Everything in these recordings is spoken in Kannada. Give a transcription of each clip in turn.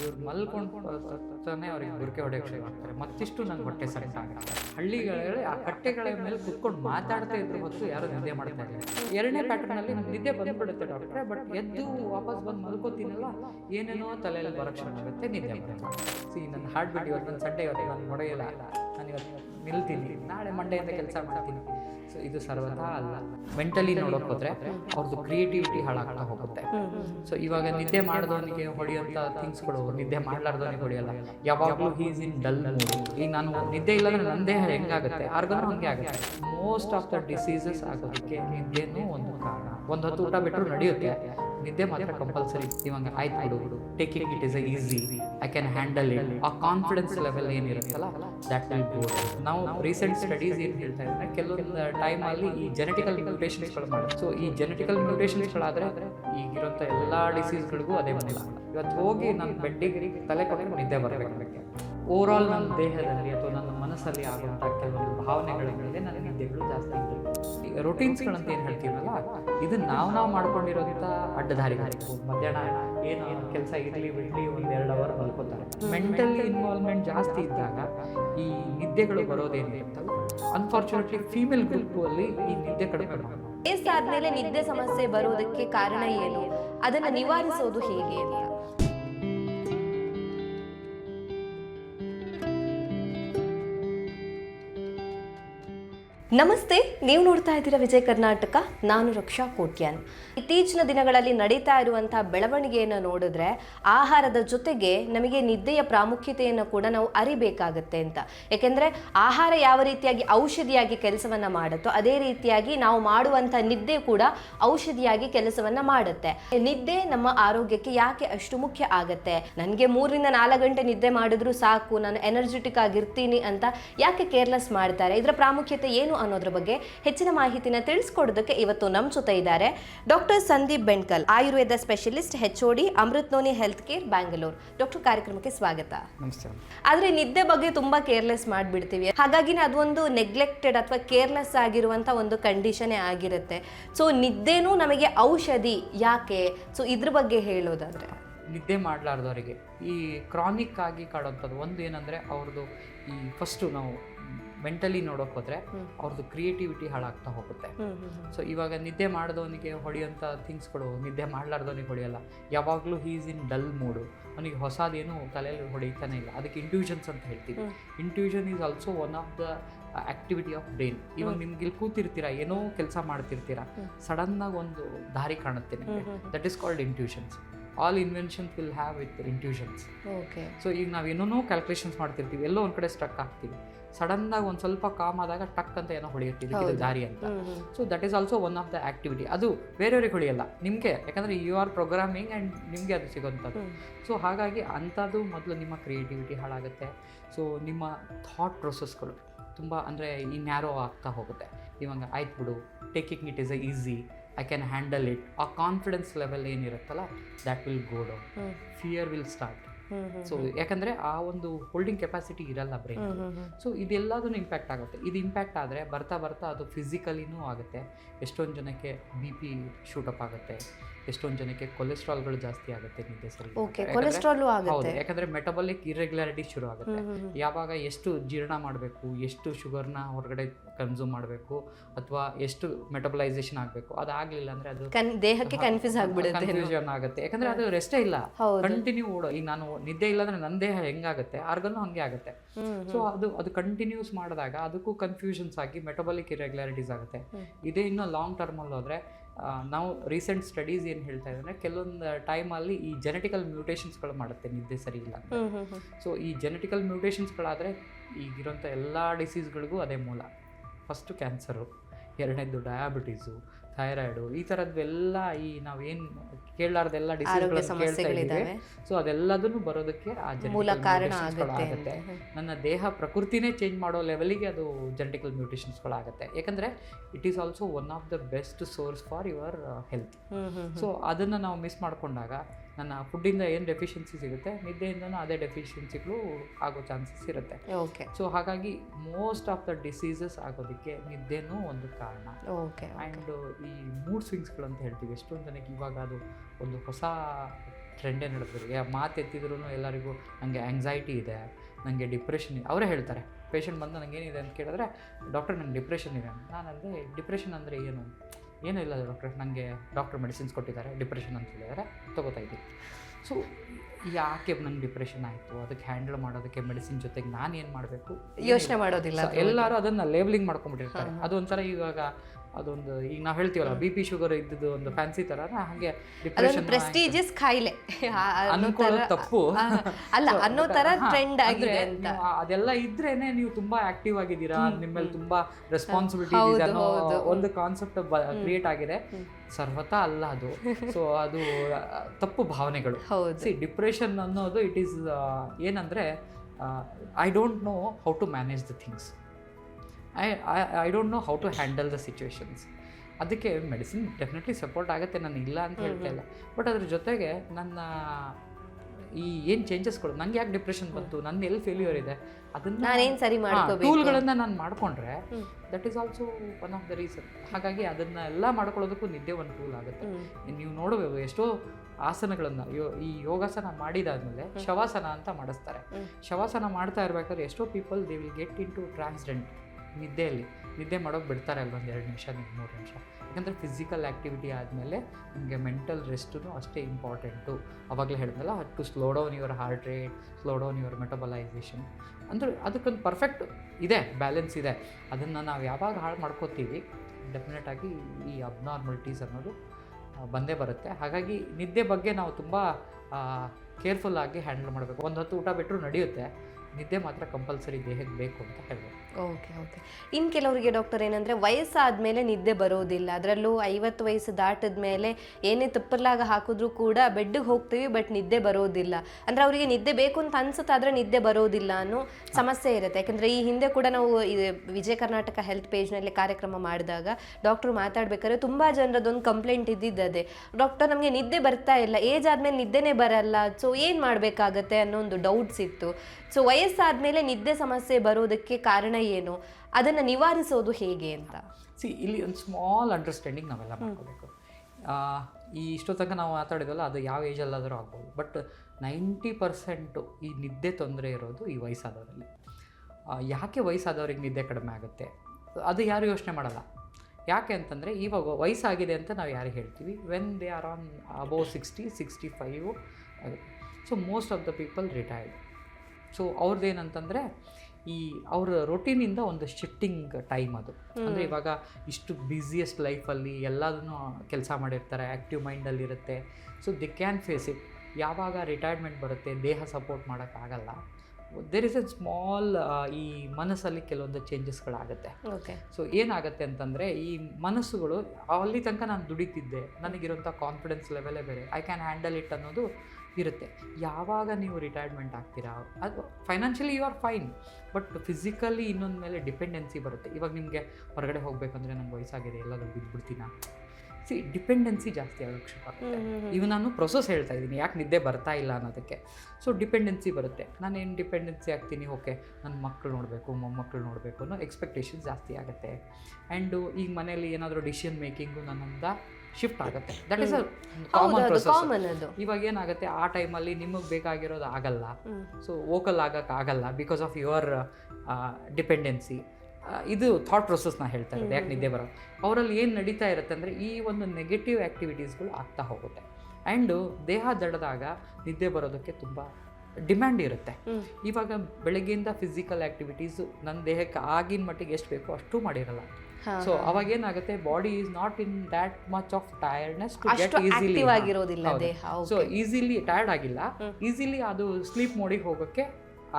ಇವ್ರು ಮಲ್ಕೊಂಡು ತಾನೇ ಅವ್ರಿಗೆ ಬುರ್ಕೆ ಹೊಡೆಯೋಕೆ ಶುರು ಮಾಡ್ತಾರೆ. ಮತ್ತಿಷ್ಟು ನಂಗೆ ಹೊಟ್ಟೆ ಸೆಟ್ ಆಗುತ್ತೆ ಹಳ್ಳಿಗಳಲ್ಲಿ ಆ ಕಟ್ಟೆಗಳ ಮೇಲೆ ಕುತ್ಕೊಂಡು ಮಾತಾಡ್ತಾ ಇದ್ರು ಹೊತ್ತು ಯಾರು ನಿದ್ದೆ ಮಾಡ್ತಾ ಎರಡನೇ ಎರಡನೇ ಪ್ಯಾಟರ್ನಲ್ಲಿ ನಿದ್ದೆ ಬಂದ್ಬಿಡುತ್ತೆ ಡಾಕ್ಟ್ರೆ ಬಟ್ ಎದ್ದು ವಾಪಸ್ ಬಂದು ಮಲ್ಕೋತೀನಲ್ಲ, ಏನೇನೋ ತಲೆಯಲ್ಲಿ ಬರೋಕ್ಕೆ ಆಗುತ್ತೆ, ನಿದ್ದೆ ಸಿ ನನ್ನ ಹಾರ್ಟ್ ಬಿಟ್ಟು ಇವತ್ತು, ನನ್ನ ಸಂಡೆ ಇವತ್ತು ನಾನು ಹೊಡೆಯಲ್ಲ ನಾನು ಇವತ್ತು ನಿಲ್ತೀನಿ. ನಾಳೆ ಮಂಡೆಯಿಂದ ಕೆಲಸ ಮಾಡ್ತೀನಿ. ಸೊ ಇದು ಸರ್ವಥಾ ಅಲ್ಲ. ಮೆಂಟಲಿ ನೋಡೋಕೆ ಹೋದ್ರೆ ಅವ್ರದ್ದು ಕ್ರಿಯೇಟಿವಿಟಿ ಹಾಳಾಗ್ತಾ ಹೋಗುತ್ತೆ. ಸೊ ಇವಾಗ ನಿದ್ದೆ ಮಾಡಿದವನಿಗೆ ಹೊಡೆಯುವಂಥ ಥಿಂಗ್ಸ್ಗಳು ನಿದ್ದೆ ಮಾಡ್ಲಾರ್ದವನಿಗೆ ಹೊಡೆಯಲ್ಲ. ಯಾವಾಗಲೂ ಹೀಸ್ ಇನ್ ಡಲ್ ಮೂಡ್ ಈಗ ನಾನು ನಿದ್ದೆ ಇಲ್ಲಾಂದ್ರೆ ನನ್ನ ದೇಹ ಹೆಂಗಾಗುತ್ತೆ? ಆರ್ಗನ್ ಹಂಗೆ ಆಗುತ್ತೆ. ಮೋಸ್ಟ್ ಆಫ್ ದ ಡಿಸೀಸಸ್ ಆಗೋದಕ್ಕೆ ನಿದ್ದೆನೂ ಒಂದು ಕಾರಣ. ಒಂದು ಹೊತ್ತು ಊಟ ಬಿಟ್ಟರು ನಡೆಯುತ್ತೆ. ನಿದ್ದೆ ಮಾತ್ರ ಕಂಪಲ್ಸರಿ ಇವಾಗ ಆಯ್ತು ಬಿಡು. Taking it is easy I can handle it ಆ ಕಾನ್ಫಿಡೆನ್ಸ್ ಲೆವೆಲ್ ಏನಿರುತ್ತಲ್ಲ ದಟ್ ವಿಲ್ ಗೋ ನಾವು ರೀಸೆಂಟ್ ಸ್ಟಡೀಸ್ ಏನು ಹೇಳ್ತಾ ಇದ್ದಾರೆ, ಕೆಲವೊಂದು ಟೈಮಲ್ಲಿ ಈ ಜೆನೆಟಿಕಲ್ ಮ್ಯೂಟೇಷನ್ಸ್ಗಳು ಮಾಡೋದು. ಸೊ ಈ ಜೆನೆಟಿಕಲ್ ಮ್ಯೂಟೇಷನ್ಸ್ಗಳಾದರೆ ಈಗಿರೋಂಥ ಎಲ್ಲ ಡಿಸೀಸ್ಗಳಿಗೂ ಅದೇ ಬಂದಿಲ್ಲ ಇವತ್ತು ಹೋಗಿ ನನ್ನ ಬೆಡ್ಡಿಗೆ ತಲೆ ಕೊಟ್ಟು ನಿದ್ದೆ ಬರಬೇಕು ನನಗೆ. ಓವರ್ ಆಲ್ ನನ್ನ ದೇಹದಲ್ಲಿ ಅಥವಾ ನನ್ನ ಮನಸ್ಸಲ್ಲಿ ಆಗುವಂಥ ಕೆಲವೊಂದು ಭಾವನೆಗಳ ಮೇಲೆ ನನ್ನ ನಿದ್ದೆಗಳು ಜಾಸ್ತಿ ರೊಟೀನ್ಸ್ಗಳಂತ ಏನು ಹೇಳ್ತೀವಲ್ಲ ಇದು ನಾವು ನಾವು ಮಾಡ್ಕೊಂಡಿರೋಂಥ ಅಡ್ಡದಾರಿ ಮಧ್ಯಾಹ್ನ ಏನು ಕೆಲಸ ಇರಲಿ ಬಿಡಲಿ ಒಂದು ಎರಡು ಅವರ್ ಮಲ್ಕೋತಾರೆ. ಮೆಂಟಲ್ ಇನ್ವಾಲ್ವ್ಮೆಂಟ್ ಜಾಸ್ತಿ ಇದ್ದಾಗ ಈ ನಿದ್ದೆಗಳು ಬರೋದೇನಿರುತ್ತಲ್ಲ ಅನ್ಫಾರ್ಚುನೇಟ್ಲಿ ಫೀಮೇಲ್ ಗ್ರೂಪಲ್ಲಿ ಈ ನಿದ್ದೆ ಕಡಿಮೆ ವಯಸ್ಸಾದ್ಮೇಲೆ ನಿದ್ದೆ ಸಮಸ್ಯೆ ಬರೋದಕ್ಕೆ ಕಾರಣ ಏನು? ಅದನ್ನ ನಿವಾರಿಸೋದು ಹೇಗೆ ಅಂತ. ನಮಸ್ತೆ, ನೀವು ನೋಡ್ತಾ ಇದ್ದೀರಾ ವಿಜಯ ಕರ್ನಾಟಕ, ನಾನು ರಕ್ಷಾ ಕೋಟ್ಯಾನ್. ಇತ್ತೀಚಿನ ದಿನಗಳಲ್ಲಿ ನಡೀತಾ ಇರುವಂತಹ ಬೆಳವಣಿಗೆಯನ್ನು ನೋಡಿದ್ರೆ ಆಹಾರದ ಜೊತೆಗೆ ನಮಗೆ ನಿದ್ದೆಯ ಪ್ರಾಮುಖ್ಯತೆಯನ್ನು ಕೂಡ ನಾವು ಅರಿಬೇಕಾಗತ್ತೆ ಅಂತ. ಯಾಕೆಂದ್ರೆ ಆಹಾರ ಯಾವ ರೀತಿಯಾಗಿ ಔಷಧಿಯಾಗಿ ಕೆಲಸವನ್ನ ಮಾಡುತ್ತೋ, ಅದೇ ರೀತಿಯಾಗಿ ನಾವು ಮಾಡುವಂತ ನಿದ್ದೆ ಕೂಡ ಔಷಧಿಯಾಗಿ ಕೆಲಸವನ್ನ ಮಾಡುತ್ತೆ. ನಿದ್ದೆ ನಮ್ಮ ಆರೋಗ್ಯಕ್ಕೆ ಯಾಕೆ ಅಷ್ಟು ಮುಖ್ಯ ಆಗತ್ತೆ? ನನಗೆ ಮೂರರಿಂದ ನಾಲ್ಕು ಗಂಟೆ ನಿದ್ದೆ ಮಾಡಿದ್ರು ಸಾಕು, ನಾನು ಎನರ್ಜೆಟಿಕ್ ಆಗಿರ್ತೀನಿ ಅಂತ ಯಾಕೆ ಕೇರ್ಲೆಸ್ ಮಾಡ್ತಾರೆ? ಇದರ ಪ್ರಾಮುಖ್ಯತೆ ಏನು ಅನ್ನೋದ್ರ ಬಗ್ಗೆ ಹೆಚ್ಚಿನ ಮಾಹಿತಿನ ತಿಳಿಸ್ಕೊಡೋದಕ್ಕೆ ಇವತ್ತು ನಮ್ಮ ಜೊತೆ ಇದ್ದಾರೆ doctor Sandeep Benkal Ayurveda specialist H D ಅಮೃತ್ನೋನಿ health care Bangalore. Doctor ಕಾರ್ಯಕ್ರಮಕ್ಕೆ ಸ್ವಾಗತ. ನಮಸ್ತೆ ಆದ್ರೆ ನಿದ್ದೆ ಬಗ್ಗೆ ತುಂಬಾ ಕೇರ್ಲೆಸ್ ಮಾಡ್ಬಿಡ್ತೀವಿ. ಹಾಗಾಗಿ ಅದೊಂದು ನೆಗ್ಲೆಕ್ಟೆಡ್ ಅಥವಾ ಕೇರ್ಲೆಸ್ ಆಗಿರುವಂತ ಒಂದು ಕಂಡೀಷನೇ ಆಗಿರುತ್ತೆ. ಸೊ ನಿದ್ದೆನೂ ನಮಗೆ ಔಷಧಿ ಯಾಕೆ? ಸೊ ಇದ್ರ ಬಗ್ಗೆ ಹೇಳೋದಾದ್ರೆ. ನಿದ್ದೆ ಮಾಡಲಾರ್ದವರಿಗೆ ಈ ಕ್ರಾನಿಕ್ ಆಗಿ ಕಾಡೋಂಥದ್ದು. ಒಂದು ಏನಂದರೆ ಅವ್ರದ್ದು ಈ ಫಸ್ಟು ನಾವು ಮೆಂಟಲಿ ನೋಡೋಕೆ ಹೋದ್ರೆ ಅವ್ರದ್ದು ಕ್ರಿಯೇಟಿವಿಟಿ ಹಾಳಾಗ್ತಾ ಹೋಗುತ್ತೆ. ಸೊ ಇವಾಗ ನಿದ್ದೆ ಮಾಡಿದವನಿಗೆ ಹೊಡೆಯೋಂಥ ಥಿಂಗ್ಸ್ಗಳು ನಿದ್ದೆ ಮಾಡಲಾರ್ದವನಿಗೆ ಹೊಡೆಯಲ್ಲ. ಯಾವಾಗಲೂ ಹೀಸ್ ಇನ್ ಡಲ್ ಮೂಡು ಅವನಿಗೆ ಹೊಸದೇನು ತಲೆಯಲ್ಲಿ ಹೊಡಿತಾನೆ ಇಲ್ಲ. ಅದಕ್ಕೆ ಇಂಟ್ಯೂಷನ್ಸ್ ಅಂತ ಹೇಳ್ತೀವಿ. Intuition is also one of the activity of brain ಇವಾಗ ನಿಮ್ಗೆ ಇಲ್ಲಿ ಕೂತಿರ್ತೀರಾ ಏನೋ ಕೆಲಸ ಮಾಡ್ತಿರ್ತೀರಾ ಆಗಿ ಒಂದು ದಾರಿ ಕಾಣುತ್ತೆ ನಿಮಗೆ. That is called intuitions all inventions will have with intuitions okay so ಈಗ ನಾವು ಏನೇನೋ ಕ್ಯಾಲ್ಕುಲೇಷನ್ಸ್ ಮಾಡ್ತಿರ್ತೀವಿ ಎಲ್ಲೋ ಒಂದು ಕಡೆ ಸ್ಟ್ರಕ್ ಆಗ್ತೀವಿ. ಸಡನ್ನಾಗಿ ಒಂದು ಸ್ವಲ್ಪ ಕಾಮ್ ಆದಾಗ ಟಕ್ ಅಂತ ಏನೋ ಹೊಳೆಯುತ್ತೆ ಇದಕ್ಕೆ ಇದು ದಾರಿ ಅಂತ. So that is also one of the activity ಅದು ಬೇರೆಯವ್ರಿಗೆ ಹೊಳೆಯಲ್ಲ. ನಿಮಗೆ ಯಾಕಂದರೆ ಯು ಆರ್ ಪ್ರೋಗ್ರಾಮಿಂಗ್ ಆ್ಯಂಡ್ ನಿಮಗೆ ಅದು ಸಿಗೋಂಥದ್ದು ಸೊ ಹಾಗಾಗಿ ಅಂಥದ್ದು ಮೊದಲು ನಿಮ್ಮ ಕ್ರಿಯೇಟಿವಿಟಿ ಹಾಳಾಗುತ್ತೆ. ಸೊ ನಿಮ್ಮ ಥಾಟ್ ಪ್ರೊಸೆಸ್ಗಳು ತುಂಬ ಅಂದರೆ ಈ ನ್ಯಾರೋ ಆಗ್ತಾ ಹೋಗುತ್ತೆ. ಇವಾಗ ಆಯ್ತು ಬಿಡು taking it is a easy I can handle it ಆ confidence level ಏನಿರುತ್ತಲ್ಲ that will go down fear will start so ಯಾಕಂದ್ರೆ ಆ ಒಂದು ಹೋಲ್ಡಿಂಗ್ ಕೆಪಾಸಿಟಿ ಇರಲ್ಲ ಬ್ರೈನ್ ಸೊ ಇದೆಲ್ಲದೂ ಇಂಪ್ಯಾಕ್ಟ್ ಆಗುತ್ತೆ. ಇದು ಇಂಪ್ಯಾಕ್ಟ್ ಆದರೆ ಬರ್ತಾ ಬರ್ತಾ ಅದು ಫಿಸಿಕಲಿನೂ ಆಗುತ್ತೆ. ಎಷ್ಟೊಂದು ಜನಕ್ಕೆ ಬಿ ಪಿ ಶೂಟಪ್ ಆಗುತ್ತೆ. ಎಷ್ಟೊಂದು ಜನಕ್ಕೆ ಕೊಲೆಸ್ಟ್ರಾಲ್ಗಳು ಜಾಸ್ತಿ ಆಗುತ್ತೆ ನಿದ್ದೆ ಸರಿ ಓಕೆ ಕೊಲೆಸ್ಟ್ರಾಲ್ ಹೌದು ಆಗುತ್ತೆ ಯಾಕಂದ್ರೆ ಮೆಟಬಾಲಿಕ್ ಇರೆಗ್ಯುಲಾರಿಟಿ ಶುರು ಆಗುತ್ತೆ. ಯಾವಾಗ ಎಷ್ಟು ಜೀರ್ಣ ಮಾಡಬೇಕು ಎಷ್ಟು ಶುಗರ್ನ ಹೊರಗಡೆ ಕನ್ಸ್ಯೂಮ್ ಮಾಡಬೇಕು ಅಥವಾ ಎಷ್ಟು ಮೆಟಬಲೈಸೇಷನ್ ಆಗಬೇಕು ಅದಾಗಲಿಲ್ಲ ಅಂದ್ರೆ ಅದು ದೇಹಕ್ಕೆ ಕನ್ಫ್ಯೂಸ್ ಆಗ್ಬಿಡುತ್ತೆ ಕನ್ಫ್ಯೂಷನ್ ಆಗುತ್ತೆ. ಯಾಕಂದ್ರೆ ಅದು ರೆಸ್ಟೇ ಇಲ್ಲ. ಕಂಟಿನ್ಯೂ ಓಡೋ ಈಗ ನಾನು ನಿದ್ದೆ ಇಲ್ಲ ಅಂದ್ರೆ ನನ್ನ ದೇಹ ಹೆಂಗಾಗುತ್ತೆ? ಆರ್ಗನ್ನು ಹಂಗೆ ಆಗುತ್ತೆ. ಸೊ ಅದು ಅದು ಕಂಟಿನ್ಯೂಸ್ ಮಾಡಿದಾಗ ಅದಕ್ಕೂ ಕನ್ಫ್ಯೂಷನ್ಸ್ ಆಗಿ ಮೆಟಬಾಲಿಕ್ ಇರೆಗ್ಯುಲಾರಿಟೀಸ್ ಆಗುತ್ತೆ. ಇದೇ ಇನ್ನೂ ಲಾಂಗ್ ಟರ್ಮಲ್ಲಿ ಹೋದರೆ ನಾವು ರೀಸೆಂಟ್ ಸ್ಟಡೀಸ್ ಏನು ಹೇಳ್ತಾ ಇದ್ದಾರೆ ಕೆಲವೊಂದು ಟೈಮಲ್ಲಿ ಈ ಜೆನೆಟಿಕಲ್ ಮ್ಯೂಟೇಷನ್ಸ್ಗಳು ಮಾಡುತ್ತೆ ನಿದ್ದೆ ಸರಿ ಇಲ್ಲ ಸೊ ಈ ಜೆನೆಟಿಕಲ್ ಮ್ಯೂಟೇಷನ್ಸ್ಗಳಾದರೆ ಈಗಿರೋಂಥ ಎಲ್ಲ ಡಿಸೀಸ್ಗಳಿಗೂ ಅದೇ ಮೂಲ. ಫಸ್ಟು ಕ್ಯಾನ್ಸರು ಎರಡನೇದು ಡಯಾಬಿಟೀಸು ಥೈರಾಯ್ಡು ಈ ಥರದ್ದು ಎಲ್ಲ ಈ ನಾವೇನು ಕೇಳಲಾರ್ದೆಲ್ಲ. ಇದ್ದೀವಿ. ಸೊ ಅದೆಲ್ಲದನ್ನು ಬರೋದಕ್ಕೆ ಆ ಮೂಲ ಕಾರಣ ಆಗುತ್ತೆ ನನ್ನ ದೇಹ ಪ್ರಕೃತಿನೇ ಚೇಂಜ್ ಮಾಡೋ ಲೆವೆಲಿಗೆ ಅದು ಜೆನೆಟಿಕಲ್ ಮ್ಯೂಟೇಷನ್ಸ್ಗಳಾಗುತ್ತೆ ಯಾಕಂದ್ರೆ it is also one of the best source for your health so ಅದನ್ನು ನಾವು ಮಿಸ್ ಮಾಡಿಕೊಂಡಾಗ ನನ್ನ ಫುಡ್ಡಿಂದ ಏನು ಡೆಫಿಷಿಯನ್ಸಿ ಸಿಗುತ್ತೆ ನಿದ್ದೆಯಿಂದನೂ ಅದೇ ಡೆಫಿಷಿಯನ್ಸಿಗಳು ಆಗೋ ಚಾನ್ಸಸ್ ಇರುತ್ತೆ. ಓಕೆ ಸೊ ಹಾಗಾಗಿ ಮೋಸ್ಟ್ ಆಫ್ ದ ಡಿಸೀಸಸ್ ಆಗೋದಕ್ಕೆ ನಿದ್ದೆನೂ ಒಂದು ಕಾರಣ. ಓಕೆ ಆ್ಯಂಡ್ ಈ ಮೂಡ್ ಸ್ವಿಂಗ್ಸ್ಗಳು ಅಂತ ಹೇಳ್ತೀವಿ ಎಷ್ಟೊಂದು ಜನಕ್ಕೆ ಇವಾಗ ಅದು ಒಂದು ಹೊಸ ಟ್ರೆಂಡೇ ನಡೆದ್ರು ಯಾ ಮಾತು ಎತ್ತಿದ್ರು ಎಲ್ಲರಿಗೂ ನನಗೆ ಆ್ಯಂಗ್ಸೈಟಿ ಇದೆ ನನಗೆ ಡಿಪ್ರೆಷನ್ ಇದೆ. ಅವರೇ ಹೇಳ್ತಾರೆ ಪೇಷಂಟ್ ಬಂದು ಏನಿದೆ ಅಂತ ಕೇಳಿದ್ರೆ ಡಾಕ್ಟರ್ ನನಗೆ ಡಿಪ್ರೆಷನ್ ಇದೆ. ನಾನು ಅಂದರೆ ಡಿಪ್ರೆಷನ್ ಅಂದರೆ ಏನು? ಏನೂ ಇಲ್ಲ ಡಾಕ್ಟರ್ ನನಗೆ ಡಾಕ್ಟರ್ ಮೆಡಿಸಿನ್ಸ್ ಕೊಟ್ಟಿದ್ದಾರೆ ಡಿಪ್ರೆಷನ್ ಅಂತ ಹೇಳಿದ್ದಾರೆ ತಗೋತಾ ಇದ್ದೀನಿ. ಸೊ ಯಾಕೆ ನಂಗೆ ಡಿಪ್ರೆಷನ್ ಆಯಿತು? ಅದಕ್ಕೆ ಹ್ಯಾಂಡಲ್ ಮಾಡೋದಕ್ಕೆ ಮೆಡಿಸಿನ್ ಜೊತೆಗೆ ನಾನು ಏನು ಮಾಡಬೇಕು? ಯೋಚನೆ ಮಾಡೋದಿಲ್ಲ ಎಲ್ಲರೂ ಅದನ್ನ ಲೇಬಲಿಂಗ್ ಮಾಡ್ಕೊಂಡ್ಬಿಟ್ಟಿರ್ತಾರೆ. ಅದೊಂಥರ ಇವಾಗ ಅದೊಂದು ಈಗ ನಾವು ಹೇಳ್ತೀವಲ್ಲ ಬಿ ಪಿ ಶುಗರ್ ಇದ್ದದ್ದು ಒಂದು ಫ್ಯಾನ್ಸಿ ತರ ಹಾಗೆ ಪ್ರೆಸ್ಟೀಜಿಯಸ್ ಖಾಯಿಲೆ ತಪ್ಪು. ಅಲ್ಲ ಅನ್ನೋ ತರ ಟ್ರೆಂಡ್ ಆಗಿದೆ ಅಂತ. ಅದೆಲ್ಲ ಇದ್ರೇನೆ ನೀವು ತುಂಬಾ ಆಕ್ಟಿವ್ ಆಗಿದ್ದೀರಾ ನಿಮ್ಮಲ್ಲಿ ತುಂಬಾ ರೆಸ್ಪಾನ್ಸಿಬಿಲಿಟಿ ಇದೆ ಅನ್ನೋ ಒಂದು ಕಾನ್ಸೆಪ್ಟ್ ಕ್ರಿಯೇಟ್ ಆಗಿದೆ. ಸರ್ವತಾ ಅಲ್ಲ ಅದು. ಸೊ ಅದು ತಪ್ಪು ಭಾವನೆಗಳು. ಸಿ ಡಿಪ್ರೆಷನ್ ಅನ್ನೋದು ಇಟ್ ಈಸ್ ಏನಂದ್ರೆ I don't know how to manage the things I I don't know how to handle the situations ಅದಕ್ಕೆ ಮೆಡಿಸಿನ್ ಡೆಫಿನೆಟ್ಲಿ ಸಪೋರ್ಟ್ ಆಗುತ್ತೆ ನಾನು ಇಲ್ಲ ಅಂತ ಹೇಳ್ತಾ ಇಲ್ಲ. ಬಟ್ ಅದ್ರ ಜೊತೆಗೆ ನನ್ನ ಈ ಏನು ಚೇಂಜಸ್ಗಳು ನಂಗೆ ಯಾಕೆ ಡಿಪ್ರೆಷನ್ ಬಂತು? ನನ್ನ ಎಲ್ಲಿ ಫೇಲ್ಯೂರ್ ಇದೆ? ಅದನ್ನ ಸರಿ ಟೂಲ್ಗಳನ್ನು ನಾನು ಮಾಡ್ಕೊಂಡ್ರೆ. That is also one of the reason ಹಾಗಾಗಿ ಅದನ್ನ ಎಲ್ಲ ಮಾಡ್ಕೊಳ್ಳೋದಕ್ಕೂ ನಿದ್ದೆ ಒಂದು ಟೂಲ್ ಆಗುತ್ತೆ. ನೀವು ನೋಡಬೇಕು ಎಷ್ಟೋ ಆಸನಗಳನ್ನು ಯೋ ಈ ಯೋಗಾಸನ ಮಾಡಿದಾದ್ಮೇಲೆ ಶವಾಸನ ಅಂತ ಮಾಡಿಸ್ತಾರೆ. ಶವಾಸನ ಮಾಡ್ತಾ ಇರ್ಬೇಕಾದ್ರೆ ಎಷ್ಟೋ people they will get into transcendent ನಿದ್ದೆಯಲ್ಲಿ, ನಿದ್ದೆ ಮಾಡೋಕೆ ಬಿಡ್ತಾರೆ ಅಲ್ವೊಂದು ಎರಡು ನಿಮಿಷ ಮೂರು ನಿಮಿಷ? ಯಾಕಂದರೆ ಫಿಸಿಕಲ್ ಆ್ಯಕ್ಟಿವಿಟಿ ಆದಮೇಲೆ ನಿಮಗೆ ಮೆಂಟಲ್ ರೆಸ್ಟೂ ಅಷ್ಟೇ ಇಂಪಾರ್ಟೆಂಟು ಅವಾಗಲೇ ಹೇಳಿದ್ನಲ್ಲ to slow down your heart rate slow down your metabolization ಅಂದರೆ ಅದಕ್ಕೊಂದು ಪರ್ಫೆಕ್ಟ್ ಇದೆ ಬ್ಯಾಲೆನ್ಸ್ ಇದೆ. ಅದನ್ನು ನಾವು ಯಾವಾಗ ಹಾಳು ಮಾಡ್ಕೋತೀವಿ ಡೆಫಿನೆಟಾಗಿ ಈ ಅಬ್ನಾರ್ಮಲ್ಟೀಸ್ ಅನ್ನೋದು ಬಂದೇ ಬರುತ್ತೆ. ಹಾಗಾಗಿ ನಿದ್ದೆ ಬಗ್ಗೆ ನಾವು ತುಂಬ ಕೇರ್ಫುಲ್ ಆಗಿ ಹ್ಯಾಂಡಲ್ ಮಾಡಬೇಕು. ಒಂದು ಹೊತ್ತು ಊಟ ಬಿಟ್ಟರು ನಡೆಯುತ್ತೆ. ನಿದ್ದೆ ಮಾತ್ರ ಕಂಪಲ್ಸರಿ ದೇಹಕ್ಕೆ ಬೇಕು ಅಂತ ಹೇಳ್ಬೋದು. ಓಕೆ ಓಕೆ ಇನ್ನು ಕೆಲವರಿಗೆ ಡಾಕ್ಟರ್ ಏನಂದರೆ ವಯಸ್ಸಾದ್ಮೇಲೆ ನಿದ್ದೆ ಬರೋದಿಲ್ಲ. ಅದರಲ್ಲೂ ಐವತ್ತು ವಯಸ್ಸು ದಾಟಿದ ಮೇಲೆ ಏನೇ ತುಪ್ಪಲಾಗ ಹಾಕಿದ್ರೂ ಕೂಡ ಬೆಡ್ಗೆ ಹೋಗ್ತೀವಿ ಬಟ್ ನಿದ್ದೆ ಬರೋದಿಲ್ಲ. ಅಂದರೆ ಅವರಿಗೆ ನಿದ್ದೆ ಬೇಕು ಅಂತ ಅನ್ಸುತ್ತೆ, ಆದರೆ ನಿದ್ದೆ ಬರೋದಿಲ್ಲ ಅನ್ನೋ ಸಮಸ್ಯೆ ಇರುತ್ತೆ. ಯಾಕಂದರೆ ಈ ಹಿಂದೆ ಕೂಡ ನಾವು ವಿಜಯ ಕರ್ನಾಟಕ ಹೆಲ್ತ್ ಪೇಜ್ನಲ್ಲಿ ಕಾರ್ಯಕ್ರಮ ಮಾಡಿದಾಗ ಡಾಕ್ಟ್ರು ಮಾತಾಡಬೇಕಾದ್ರೆ ತುಂಬ ಜನರದೊಂದು ಕಂಪ್ಲೇಂಟ್ ಇದ್ದಿದ್ದದೆ ಡಾಕ್ಟರ್ ನಮಗೆ ನಿದ್ದೆ ಬರ್ತಾ ಇಲ್ಲ. ಏಜ್ ಆದಮೇಲೆ ನಿದ್ದೆನೇ ಬರಲ್ಲ. ಸೊ ಏನು ಮಾಡಬೇಕಾಗತ್ತೆ ಅನ್ನೋ ಒಂದು ಡೌಟ್ಸ್ ಇತ್ತು. ಸೊ ವಯಸ್ಸಾದ್ಮೇಲೆ ನಿದ್ದೆ ಸಮಸ್ಯೆ ಬರೋದಕ್ಕೆ ಕಾರಣ ಏನು? ಅದನ್ನು ನಿವಾರಿಸೋದು ಹೇಗೆ ಅಂತ? ಸಿ ಇಲ್ಲಿ ಒಂದು ಸ್ಮಾಲ್ ಅಂಡರ್ಸ್ಟ್ಯಾಂಡಿಂಗ್ ನಾವೆಲ್ಲ ಮಾಡ್ಕೋಬೇಕು. ಈ ಇಷ್ಟೋ ತನಕ ನಾವು ಮಾತಾಡಿದ್ವಲ್ಲ ಅದು ಯಾವ ಏಜಲ್ಲಾದರೂ ಆಗ್ಬೋದು. ಬಟ್ ನೈಂಟಿ ಪರ್ಸೆಂಟು ಈ ನಿದ್ದೆ ತೊಂದರೆ ಇರೋದು ಈ ವಯಸ್ಸಾದವರಲ್ಲಿ. ಯಾಕೆ ವಯಸ್ಸಾದವ್ರಿಗೆ ನಿದ್ದೆ ಕಡಿಮೆ ಆಗುತ್ತೆ? ಅದು ಯಾರು ಯೋಚನೆ ಮಾಡಲ್ಲ. ಯಾಕೆ ಅಂತಂದರೆ ಇವಾಗ ವಯಸ್ಸಾಗಿದೆ ಅಂತ ನಾವು ಯಾರು ಹೇಳ್ತೀವಿ. When they are on above sixty sixty five so most of the people retired so ಅವ್ರದ್ದು ಏನಂತಂದರೆ ಈ ಅವರ ರೊಟೀನಿಂದ ಒಂದು ಶಿಫ್ಟಿಂಗ್ ಟೈಮ್ ಅದು. ಅಂದರೆ ಇವಾಗ ಇಷ್ಟು ಬ್ಯುಸಿಯೆಸ್ಟ್ ಲೈಫಲ್ಲಿ ಎಲ್ಲದನ್ನು ಕೆಲಸ ಮಾಡಿರ್ತಾರೆ ಆ್ಯಕ್ಟಿವ್ ಮೈಂಡಲ್ಲಿ ಇರುತ್ತೆ. So the can face it ಯಾವಾಗ ರಿಟೈರ್ಮೆಂಟ್ ಬರುತ್ತೆ ದೇಹ ಸಪೋರ್ಟ್ ಮಾಡೋಕ್ಕಾಗಲ್ಲ ದೇರ್ ಇಸ್ ಎ ಸ್ಮಾಲ್ ಈ ಮನಸ್ಸಲ್ಲಿ ಕೆಲವೊಂದು ಚೇಂಜಸ್ಗಳಾಗುತ್ತೆ ಓಕೆ ಸೊ ಏನಾಗುತ್ತೆ ಅಂತಂದರೆ ಈ ಮನಸ್ಸುಗಳು ಅಲ್ಲಿ ತನಕ ನಾನು ದುಡಿತಿದ್ದೆ ನನಗಿರೋಂಥ ಕಾನ್ಫಿಡೆನ್ಸ್ ಲೆವೆಲೇ ಬೇರೆ. ಐ ಕ್ಯಾನ್ ಹ್ಯಾಂಡಲ್ ಇಟ್ ಅನ್ನೋದು ಇರುತ್ತೆ. ಯಾವಾಗ ನೀವು ರಿಟೈರ್ಮೆಂಟ್ ಆಗ್ತೀರಾ? ಅದು financially you are fine but physically ಇನ್ನೊಂದು ಮೇಲೆ ಡಿಪೆಂಡೆನ್ಸಿ ಬರುತ್ತೆ. ಇವಾಗ ನಿಮಗೆ ಹೊರಗಡೆ ಹೋಗಬೇಕಂದ್ರೆ ನಂಗೆ ವಯಸ್ಸಾಗಿದೆ ಎಲ್ಲಾದರೂ ಬಿದ್ದುಬಿಡ್ತೀನ ಸಿ ಡಿಪೆಂಡೆನ್ಸಿ ಜಾಸ್ತಿ ಆಗೋಕ್ಕೆ ಶುರು ಆಗುತ್ತೆ ಇವು ನಾನು ಪ್ರೊಸೆಸ್ ಹೇಳ್ತಾ ಇದ್ದೀನಿ ಯಾಕೆ ನಿದ್ದೆ ಬರ್ತಾ ಇಲ್ಲ ಅನ್ನೋದಕ್ಕೆ. ಸೊ ಡಿಪೆಂಡೆನ್ಸಿ ಬರುತ್ತೆ. ನಾನು ಏನು ಡಿಪೆಂಡೆನ್ಸಿ ಆಗ್ತೀನಿ? ಓಕೆ ನನ್ನ ಮಕ್ಕಳು ನೋಡಬೇಕು ಮೊಮ್ಮಕ್ಕಳು ನೋಡಬೇಕು ಅನ್ನೋ ಎಕ್ಸ್ಪೆಕ್ಟೇಷನ್ ಜಾಸ್ತಿ ಆಗುತ್ತೆ. ಆ್ಯಂಡು ಈಗ ಮನೇಲಿ ಏನಾದರೂ ಡಿಸಿಷನ್ ಮೇಕಿಂಗು ನನ್ನಿಂದ ಶಿಫ್ಟ್ ಆಗುತ್ತೆ. ದಟ್ ಅ ಹೌದು ಕಾಮನ್ ಪ್ರೊಸೆಸ್ ಇವಾಗ ಏನಾಗುತ್ತೆ ಆ ಟೈಮಲ್ಲಿ ನಿಮಗೆ ಬೇಕಾಗಿರೋದು ಆಗಲ್ಲ. ಸೊ ವೋಕಲ್ ಆಗಲ್ಲ ಬಿಕಾಸ್ ಆಫ್ ಯುವರ್ ಡಿಪೆಂಡೆನ್ಸಿ ಇದು ಥಾಟ್ ಪ್ರೊಸೆಸ್ನ ಹೇಳ್ತಾ ಇರೋದು. ಯಾಕೆ ನಿದ್ದೆ ಬರೋದು? ಅವರಲ್ಲಿ ಏನು ನಡೀತಾ ಇರುತ್ತೆ ಅಂದರೆ ಈ ಒಂದು ನೆಗೆಟಿವ್ ಆ್ಯಕ್ಟಿವಿಟೀಸ್ಗಳು ಆಗ್ತಾ ಹೋಗುತ್ತೆ. ಆ್ಯಂಡು ದೇಹ ದಡದಾಗ ನಿದ್ದೆ ಬರೋದಕ್ಕೆ ತುಂಬ ಡಿಮ್ಯಾಂಡ್ ಇರುತ್ತೆ. ಇವಾಗ ಬೆಳಗ್ಗೆಯಿಂದ ಫಿಸಿಕಲ್ ಆ್ಯಕ್ಟಿವಿಟೀಸು ನನ್ನ ದೇಹಕ್ಕೆ ಆಗಿನ ಮಟ್ಟಿಗೆ ಎಷ್ಟು ಬೇಕೋ ಅಷ್ಟು ಮಾಡಿರಲ್ಲ. ಸೊ ಅವಾಗ ಏನಾಗುತ್ತೆ body is not in that much of tiredness to get easily ಆಗಿರೋದಿಲ್ಲ ದೇಹ ಸೊ ಈಸಿಲಿ ಟೈರ್ಡ್ ಆಗಿಲ್ಲ. ಈಸಿಲಿ ಅದು ಸ್ಲೀಪ್ ಮೋಡಿಗೆ ಹೋಗೋಕ್ಕೆ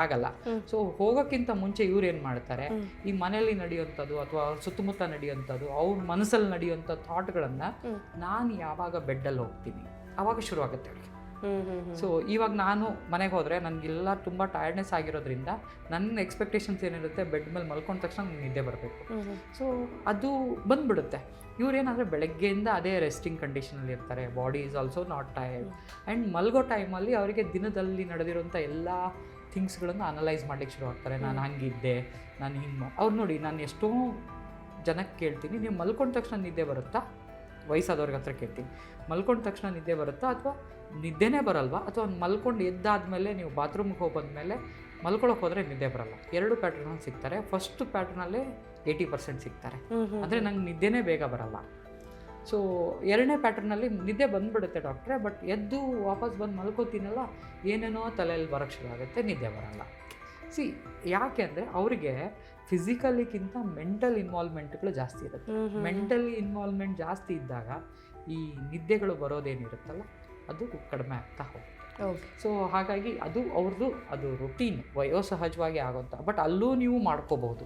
ಆಗಲ್ಲ. ಸೊ ಹೋಗೋಕ್ಕಿಂತ ಮುಂಚೆ ಇವ್ರು ಏನು ಮಾಡ್ತಾರೆ? ಈ ಮನೆಯಲ್ಲಿ ನಡೆಯುವಂಥದ್ದು ಅಥವಾ ಅವ್ರ ಸುತ್ತಮುತ್ತ ನಡೆಯುವಂಥದ್ದು ಅವ್ರ ಮನಸ್ಸಲ್ಲಿ ನಡೆಯುವಂಥ ಥಾಟ್ಗಳನ್ನು. ನಾನು ಯಾವಾಗ ಬೆಡ್ಡಲ್ಲಿ ಹೋಗ್ತೀನಿ? ಅವಾಗ ಶುರು ಆಗುತ್ತೆ ಅವ್ರಿಗೆ. ಸೊ ಇವಾಗ ನಾನು ಮನೆಗೆ ಹೋದರೆ ನನಗೆಲ್ಲ ತುಂಬ ಟಯರ್ಡ್ನೆಸ್ ಆಗಿರೋದ್ರಿಂದ ನನ್ನ ಎಕ್ಸ್ಪೆಕ್ಟೇಷನ್ಸ್ ಏನಿರುತ್ತೆ ಬೆಡ್ ಮೇಲೆ ಮಲ್ಕೊಂಡ ತಕ್ಷಣ ನಿದ್ದೆ ಬರಬೇಕು. ಸೊ ಅದು ಬಂದ್ಬಿಡುತ್ತೆ. ಇವ್ರೇನಾದರೆ ಬೆಳಗ್ಗೆಯಿಂದ ಅದೇ ರೆಸ್ಟಿಂಗ್ ಕಂಡೀಷನಲ್ಲಿ ಇರ್ತಾರೆ. Body is also not tired and ಮಲ್ಗೋ ಟೈಮಲ್ಲಿ ಅವರಿಗೆ ದಿನದಲ್ಲಿ ನಡೆದಿರುವಂಥ ಎಲ್ಲ ಥಿಂಗ್ಸ್ಗಳನ್ನು ಅನಲೈಸ್ ಮಾಡ್ಲಿಕ್ಕೆ ಶುರು ಆಗ್ತಾರೆ. ನಾನು ಹಂಗಿದ್ದೆ ನಾನು ಹಿಂಗೆ ಅವ್ರು ನೋಡಿ ನಾನು ಎಷ್ಟೋ ಜನಕ್ಕೆ ಕೇಳ್ತೀನಿ. ನೀವು ಮಲ್ಕೊಂಡ ತಕ್ಷಣ ನಿದ್ದೆ ಬರುತ್ತಾ? ವಯಸ್ಸಾದವ್ರಿಗೆ ಹತ್ರ ಕೇಳ್ತೀನಿ. ಮಲ್ಕೊಂಡ ತಕ್ಷಣ ನಿದ್ದೆ ಬರುತ್ತಾ? ಅಥವಾ ನಿದ್ದೆನೇ ಬರಲ್ವಾ? ಅಥವಾ ಮಲ್ಕೊಂಡು ಎದ್ದಾದ್ಮೇಲೆ ನೀವು ಬಾತ್ರೂಮ್ಗೆ ಹೋಗಿ ಬಂದಮೇಲೆ ಮಲ್ಕೊಳಕ್ಕೆ ಹೋದರೆ ನಿದ್ದೆ ಬರಲ್ಲ. ಎರಡು ಪ್ಯಾಟ್ರನಲ್ಲಿ ಸಿಗ್ತಾರೆ. ಫಸ್ಟ್ ಪ್ಯಾಟ್ರನಲ್ಲೇ ಏಯ್ಟಿ ಪರ್ಸೆಂಟ್ ಸಿಗ್ತಾರೆ. ಅಂದರೆ ನಂಗೆ ನಿದ್ದೆನೇ ಬೇಗ ಬರಲ್ಲ. ಸೊ ಎರಡನೇ ಪ್ಯಾಟ್ರನಲ್ಲಿ ನಿದ್ದೆ ಬಂದ್ಬಿಡುತ್ತೆ ಡಾಕ್ಟ್ರೆ ಬಟ್ ಎದ್ದು ವಾಪಸ್ ಬಂದು ಮಲ್ಕೋತೀನಲ್ಲ ಏನೇನೋ ತಲೆಯಲ್ಲಿ ಬರೋಕ್ಕೆ ಶುರು ಆಗುತ್ತೆ ನಿದ್ದೆ ಬರಲ್ಲ. ಸಿ ಯಾಕೆ ಅಂದರೆ ಅವರಿಗೆ ಫಿಸಿಕಲಿಗಿಂತ ಮೆಂಟಲ್ ಇನ್ವಾಲ್ವ್ಮೆಂಟ್ಗಳು ಜಾಸ್ತಿ ಇರುತ್ತೆ. ಮೆಂಟಲ್ ಇನ್ವಾಲ್ವ್ಮೆಂಟ್ ಜಾಸ್ತಿ ಇದ್ದಾಗ ಈ ನಿದ್ದೆಗಳು ಬರೋದೇನಿರುತ್ತಲ್ಲ ಅದು ಕಡಿಮೆ ಆಗ್ತಾ ಹೋಗುತ್ತೆ. ಸೊ ಹಾಗಾಗಿ ಅದು ಅವ್ರದ್ದು ಅದು ರುಟೀನ್ ವಯೋಸಹಜವಾಗಿ ಆಗೋಂಥ. ಬಟ್ ಅಲ್ಲೂ ನೀವು ಮಾಡ್ಕೋಬಹುದು.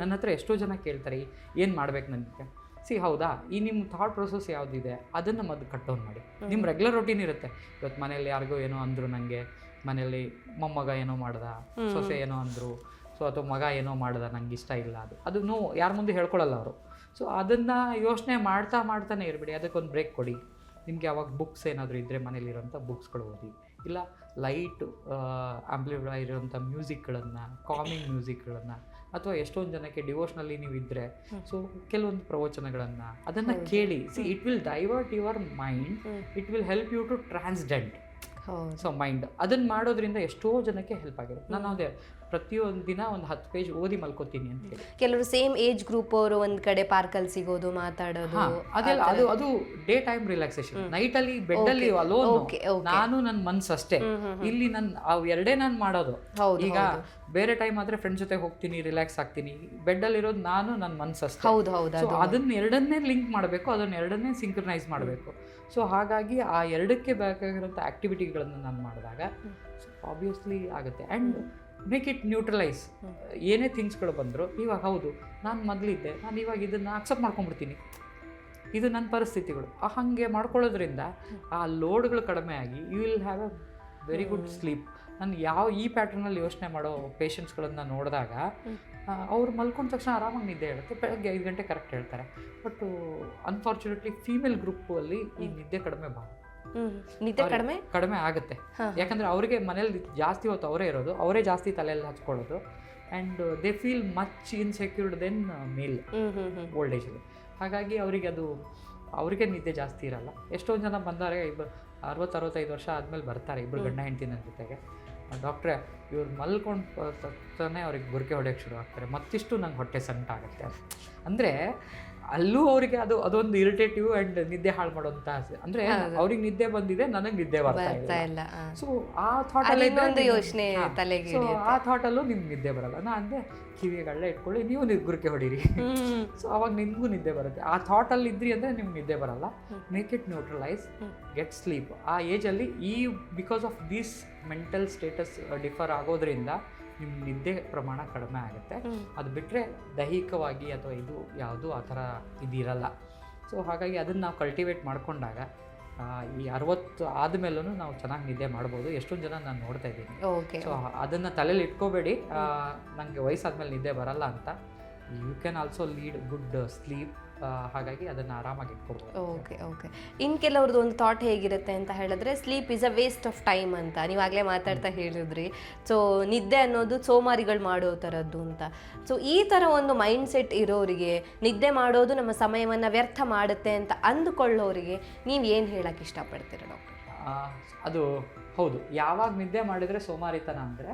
ನನ್ನ ಹತ್ರ ಎಷ್ಟೋ ಜನ ಕೇಳ್ತಾರೆ ಏನು ಮಾಡ್ಬೇಕು ನನಗೆ ಸಿ ಹೌದಾ? ಈ ನಿಮ್ಮ ಥಾಟ್ ಪ್ರೊಸೆಸ್ ಯಾವುದಿದೆ? ಅದನ್ನು ಮೊದಲು ಕಟ್ ಡೌನ್ ಮಾಡಿ. ನಿಮ್ಮ ರೆಗ್ಯುಲರ್ ರೊಟೀನ್ ಇರುತ್ತೆ. ಇವತ್ತು ಮನೇಲಿ ಯಾರಿಗೋ ಏನೋ ಅಂದರು ನನಗೆ ಮನೇಲಿ ಮೊಮ್ಮಗ ಏನೋ ಮಾಡ್ದ ಸೊಸೆ ಏನೋ ಅಂದರು ಸೊ ಅಥವಾ ಮಗ ಏನೋ ಮಾಡ್ದ ನಂಗೆ ಇಷ್ಟ ಇಲ್ಲ ಅದು. ಅದು ನೋ ಯಾರ ಮುಂದೆ ಹೇಳ್ಕೊಳ್ಳಲ್ಲ ಅವರು. ಸೊ ಅದನ್ನು ಯೋಚನೆ ಮಾಡ್ತಾ ಮಾಡ್ತಾನೆ ಇರಬೇಡಿ. ಅದಕ್ಕೊಂದು ಬ್ರೇಕ್ ಕೊಡಿ. ನಿಮಗೆ ಅವಾಗ ಬುಕ್ಸ್ ಏನಾದರೂ ಇದ್ದರೆ ಮನೇಲಿರೋಂಥ ಬುಕ್ಸ್ಗಳು ಓದಿ. ಇಲ್ಲ ಲೈಟ್ ಆಂಪ್ಲಿಫೈ ಇರೋಂಥ ಮ್ಯೂಸಿಕ್ಗಳನ್ನು ಕಾಮಿಂಗ್ ಮ್ಯೂಸಿಕ್ಗಳನ್ನು ಅಥವಾ ಎಷ್ಟೊಂದು ಜನಕ್ಕೆ ಡಿವೋಷ್ನಲ್ಲಿ ನೀವು ಇದ್ದರೆ ಸೊ ಕೆಲವೊಂದು ಪ್ರವಚನಗಳನ್ನು ಅದನ್ನು ಕೇಳಿ. See it will divert your mind it will help you to transcend so mind ಅದನ್ನು ಮಾಡೋದ್ರಿಂದ ಎಷ್ಟೋ ಜನಕ್ಕೆ ಹೆಲ್ಪ್ ಆಗಿದೆ. ನಾನು ಅದೇ ಪ್ರತಿಯೊಂದು ದಿನ ಒಂದು ಹತ್ತು ಪೇಜ್ ಓದಿ ಮಲ್ಕೋತೀನಿ ಅಂತ ಹೇಳಿ. ಕೆಲವರು ಸೇಮ್ ಏಜ್ ಗ್ರೂಪ್ ಅವರು ಒಂದ್ ಕಡೆ ಪಾರ್ಕಲ್ಲಿ ಸಿಗೋದು ಮಾತಾಡೋದು ಅದೆಲ್ಲ ಅದು ಅದು ಡೇ ಟೈಮ್ ರಿಲ್ಯಾಕ್ಸೇಷನ್ ನೈಟ್ ಅಲ್ಲಿ ಬೆಡ್ ಅಲ್ಲಿ ಅಲೋನ್. ನಾನು ನನ್ನ ಮನ್ಸು ಅಷ್ಟೇ. ಇಲ್ಲಿ ನನ್ನ ಅವ್ ಎರಡೇ ನಾನು ಮಾಡೋದು. ಹೌದು, ಈಗ ಬೇರೆ ಟೈಮ್ ಆದ್ರೆ ಫ್ರೆಂಡ್ಸ್ ಜೊತೆ ಹೋಗ್ತೀನಿ ರಿಲ್ಯಾಕ್ಸ್ ಆಗ್ತೀನಿ. ಬೆಡ್ ಅಲ್ಲಿ ಇರೋದು ನಾನು ನನ್ನ ಮನ್ಸು ಅಷ್ಟೇ. ಹೌದು ಹೌದು ಅದನ್ನ ಎರಡನ್ನೇ ಲಿಂಕ್ ಮಾಡಬೇಕು ಅದನ್ನ ಎರಡನ್ನೇ ಸಿಂಕ್ರನೈಸ್ ಮಾಡಬೇಕು. ಸೊ ಹಾಗಾಗಿ ಆ ಎರಡಕ್ಕೆ ಬೇಕಾಗಿರೋಂಥ ಆಕ್ಟಿವಿಟಿಗಳನ್ನು ನಾನು ಮಾಡಿದಾಗ ಆಬ್ವಿಯಸ್ಲಿ ಆಗುತ್ತೆ. ಆ್ಯಂಡ್ ಮೇಕ್ ಇಟ್ ನ್ಯೂಟ್ರಲೈಸ್ ಏನೇ ಥಿಂಗ್ಸ್ಗಳು ಬಂದರೂ ಇವಾಗ ಹೌದು ನಾನು ಮೊದಲಿದ್ದೆ ನಾನು ಇವಾಗ ಇದನ್ನು ಅಕ್ಸೆಪ್ಟ್ ಮಾಡ್ಕೊಂಡ್ಬಿಡ್ತೀನಿ. ಇದು ನನ್ನ ಪರಿಸ್ಥಿತಿಗಳು. ಹಾಗೆ ಮಾಡ್ಕೊಳ್ಳೋದ್ರಿಂದ ಆ ಲೋಡ್ಗಳು ಕಡಿಮೆ ಆಗಿ you will have a very good sleep ನಾನು ಯಾವ ಈ ಪ್ಯಾಟರ್ನಲ್ಲಿ ಯೋಚನೆ ಮಾಡೋ ಪೇಷಂಟ್ಸ್ಗಳನ್ನು ನೋಡಿದಾಗ ಅವ್ರು ಮಲ್ಕೊಂಡ ತಕ್ಷಣ ಆರಾಮಾಗಿ ನಿದ್ದೆ ಹೇಳುತ್ತೆ. ಬೆಳಗ್ಗೆ ಐದು ಗಂಟೆ ಕರೆಕ್ಟ್ ಹೇಳ್ತಾರೆ. ಬಟ್ ಅನ್ಫಾರ್ಚುನೇಟ್ಲಿ ಫೀಮೇಲ್ ಗ್ರೂಪಲ್ಲಿ ಈ ನಿದ್ದೆ ಕಡಿಮೆ ಬಾ ಹ್ಮ್ ನಿದ್ದೆ ಕಡಿಮೆ? ಕಡಿಮೆ ಆಗುತ್ತೆ. ಯಾಕಂದ್ರೆ ಅವರಿಗೆ ಮನೇಲಿ ಜಾಸ್ತಿ ಹೊತ್ತು ಅವರೇ ಇರೋದು. ಅವರೇ ಜಾಸ್ತಿ ತಲೆಯಲ್ಲಿ ಹಚ್ಕೊಳ್ಳೋದು. And they feel much insecured then mail old ಏಜಲ್ಲಿ ಹಾಗಾಗಿ ಅವರಿಗೆ ಅದು ಅವರಿಗೆ ನಿದ್ದೆ ಜಾಸ್ತಿ ಇರಲ್ಲ. ಎಷ್ಟೊಂದು ಜನ ಬಂದಾರೆ ಇಬ್ಬರು ಅರವತ್ತು ಅರವತ್ತೈದು ವರ್ಷ ಆದಮೇಲೆ ಬರ್ತಾರೆ ಇಬ್ಬರು ಗಂಡ ಹೆಂಡ್ತಿನ ಜೊತೆಗೆ. ಡಾಕ್ಟ್ರೆ ಇವ್ರು ಮಲ್ಕೊಂಡು ತಕ್ಷಣ ಅವ್ರಿಗೆ ಬುರ್ಕೆ ಹೊಡೆಯೋಕ್ಕೆ ಶುರು ಆಗ್ತಾರೆ. ಮತ್ತಿಷ್ಟು ನಂಗೆ ಹೊಟ್ಟೆ ಸಂಟ ಆಗುತ್ತೆ. ಅಂದರೆ ಅಲ್ಲೂ ಅವರಿಗೆ ಅದು ಅದೊಂದು ಇರಿಟೇಟಿವ್ ಅಂಡ್ ನಿದ್ದೆ ಹಾಳು ಮಾಡುವಂತ ಆಸೆ. ಅಂದ್ರೆ ಅವ್ರಿಗೆ ನಿದ್ದೆ ಬಂದಿದೆ ನನಗೆ ನಿದ್ದೆ ಬರ್ತಾ ಇಲ್ಲ. ಸೊ ಆ ಥಾಟ್ ಯೋಚನೆ ತಲೆಗೆ ಆ ಥಾಟಲ್ಲೂ ನಿಮ್ಗೆ ನಿದ್ದೆ ಬರಲ್ಲ. ನಾ ಅಂದೆ ಕಿವಿಗಳ ಇಟ್ಕೊಳ್ಳಿ ನೀವು ನಿಗುರಿಕೆ ಹೊಡೀರಿ. ಸೊ ಅವಾಗ ನಿಮ್ಗೂ ನಿದ್ದೆ ಬರುತ್ತೆ. ಆ ಥಾಟ್ ಅಲ್ಲಿ ಇದ್ರಿ ಅಂದ್ರೆ ನಿಮ್ಗೆ ನಿದ್ದೆ ಬರಲ್ಲ. Make it neutralise get sleep ಆ ಏಜ್ ಅಲ್ಲಿ ಈ because of these mental status differ ಆಗೋದ್ರಿಂದ ನಿಮ್ಮ ನಿದ್ದೆ ಪ್ರಮಾಣ ಕಡಿಮೆ ಆಗುತ್ತೆ. ಅದು ಬಿಟ್ಟರೆ ದೈಹಿಕವಾಗಿ ಅಥವಾ ಇದು ಯಾವುದು ಆ ಥರ ಇದಿರಲ್ಲ. ಸೊ ಹಾಗಾಗಿ ಅದನ್ನು ನಾವು ಕಲ್ಟಿವೇಟ್ ಮಾಡಿಕೊಂಡಾಗ ಈ ಅರವತ್ತು ಆದಮೇಲೂ ನಾವು ಚೆನ್ನಾಗಿ ನಿದ್ದೆ ಮಾಡ್ಬೋದು. ಎಷ್ಟೊಂದು ಜನ ನಾನು ನೋಡ್ತಾ ಇದ್ದೀನಿ. ಓಕೆ ಸೊ ಅದನ್ನು ತಲೆಯಲ್ಲಿ ಇಟ್ಕೋಬೇಡಿ. ನನಗೆ ವಯಸ್ಸಾದ್ಮೇಲೆ ನಿದ್ದೆ ಬರಲ್ಲ ಅಂತ. You can also lead good sleep ಹಾಗಾಗಿ ಅದನ್ನು ಆರಾಮಾಗಿ ಇಟ್ಕೊಬಹುದು ಓಕೆ ಓಕೆ ಇನ್ ಕೆಲವ್ರದ್ದು ಒಂದು ಥಾಟ್ ಹೇಗಿರುತ್ತೆ ಅಂತ ಹೇಳಿದ್ರೆ sleep is a waste of time ಅಂತ. ನೀವು ಆಗಲೇ ಮಾತಾಡ್ತಾ ಹೇಳಿದ್ರಿ. ಸೊ ನಿದ್ದೆ ಅನ್ನೋದು ಸೋಮಾರಿಗಳು ಮಾಡೋ ಥರದ್ದು ಅಂತ. ಸೊ ಈ ಥರ ಒಂದು ಮೈಂಡ್ ಸೆಟ್ ಇರೋರಿಗೆ ನಿದ್ದೆ ಮಾಡೋದು ನಮ್ಮ ಸಮಯವನ್ನು ವ್ಯರ್ಥ ಮಾಡುತ್ತೆ ಅಂತ ಅಂದುಕೊಳ್ಳೋರಿಗೆ ನೀವು ಏನು ಹೇಳಕ್ಕೆ ಇಷ್ಟಪಡ್ತೀರ ಡಾಕ್ಟರ್? ಅದು ಹೌದು. ಯಾವಾಗ ನಿದ್ದೆ ಮಾಡಿದರೆ ಸೋಮಾರಿತನ ಅಂದರೆ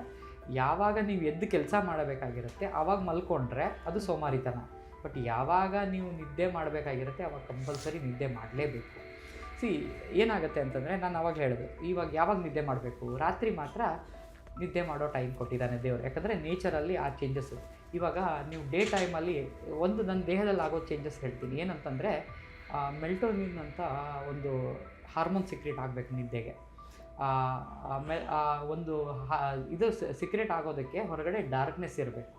ಯಾವಾಗ ನೀವು ಎದ್ದು ಕೆಲಸ ಮಾಡಬೇಕಾಗಿರುತ್ತೆ ಆವಾಗ ಮಲ್ಕೊಂಡ್ರೆ ಅದು ಸೋಮಾರಿತನ. ಬಟ್ ಯಾವಾಗ ನೀವು ನಿದ್ದೆ ಮಾಡಬೇಕಾಗಿರುತ್ತೆ, ಅವಾಗ ಕಂಪಲ್ಸರಿ ನಿದ್ದೆ ಮಾಡಲೇಬೇಕು. ಸಿ ಏನಾಗುತ್ತೆ ಅಂತಂದರೆ ನಾನು ಅವಾಗ ಹೇಳಿದೆ, ಇವಾಗ ಯಾವಾಗ ನಿದ್ದೆ ಮಾಡಬೇಕು? ರಾತ್ರಿ ಮಾತ್ರ ನಿದ್ದೆ ಮಾಡೋ ಟೈಮ್ ಕೊಟ್ಟಿದ್ದಾನೆ ದೇವರು. ಯಾಕಂದರೆ ನೇಚರಲ್ಲಿ ಆ ಚೇಂಜಸ್ಸು ಇವಾಗ ನೀವು ಡೇ ಟೈಮಲ್ಲಿ ಒಂದು ನನ್ನ ದೇಹದಲ್ಲಿ ಆಗೋ ಚೇಂಜಸ್ ಹೇಳ್ತೀನಿ. ಏನಂತಂದರೆ ಮೆಲ್ಟೋನಿನ್ ಅಂತ ಒಂದು ಹಾರ್ಮೋನ್ ಸಿಕ್ರೇಟ್ ಆಗಬೇಕು ನಿದ್ದೆಗೆ. ಆ ಒಂದು ಇದು ಸಿಕ್ರೇಟ್ ಆಗೋದಕ್ಕೆ ಹೊರಗಡೆ ಡಾರ್ಕ್ನೆಸ್ ಇರಬೇಕು.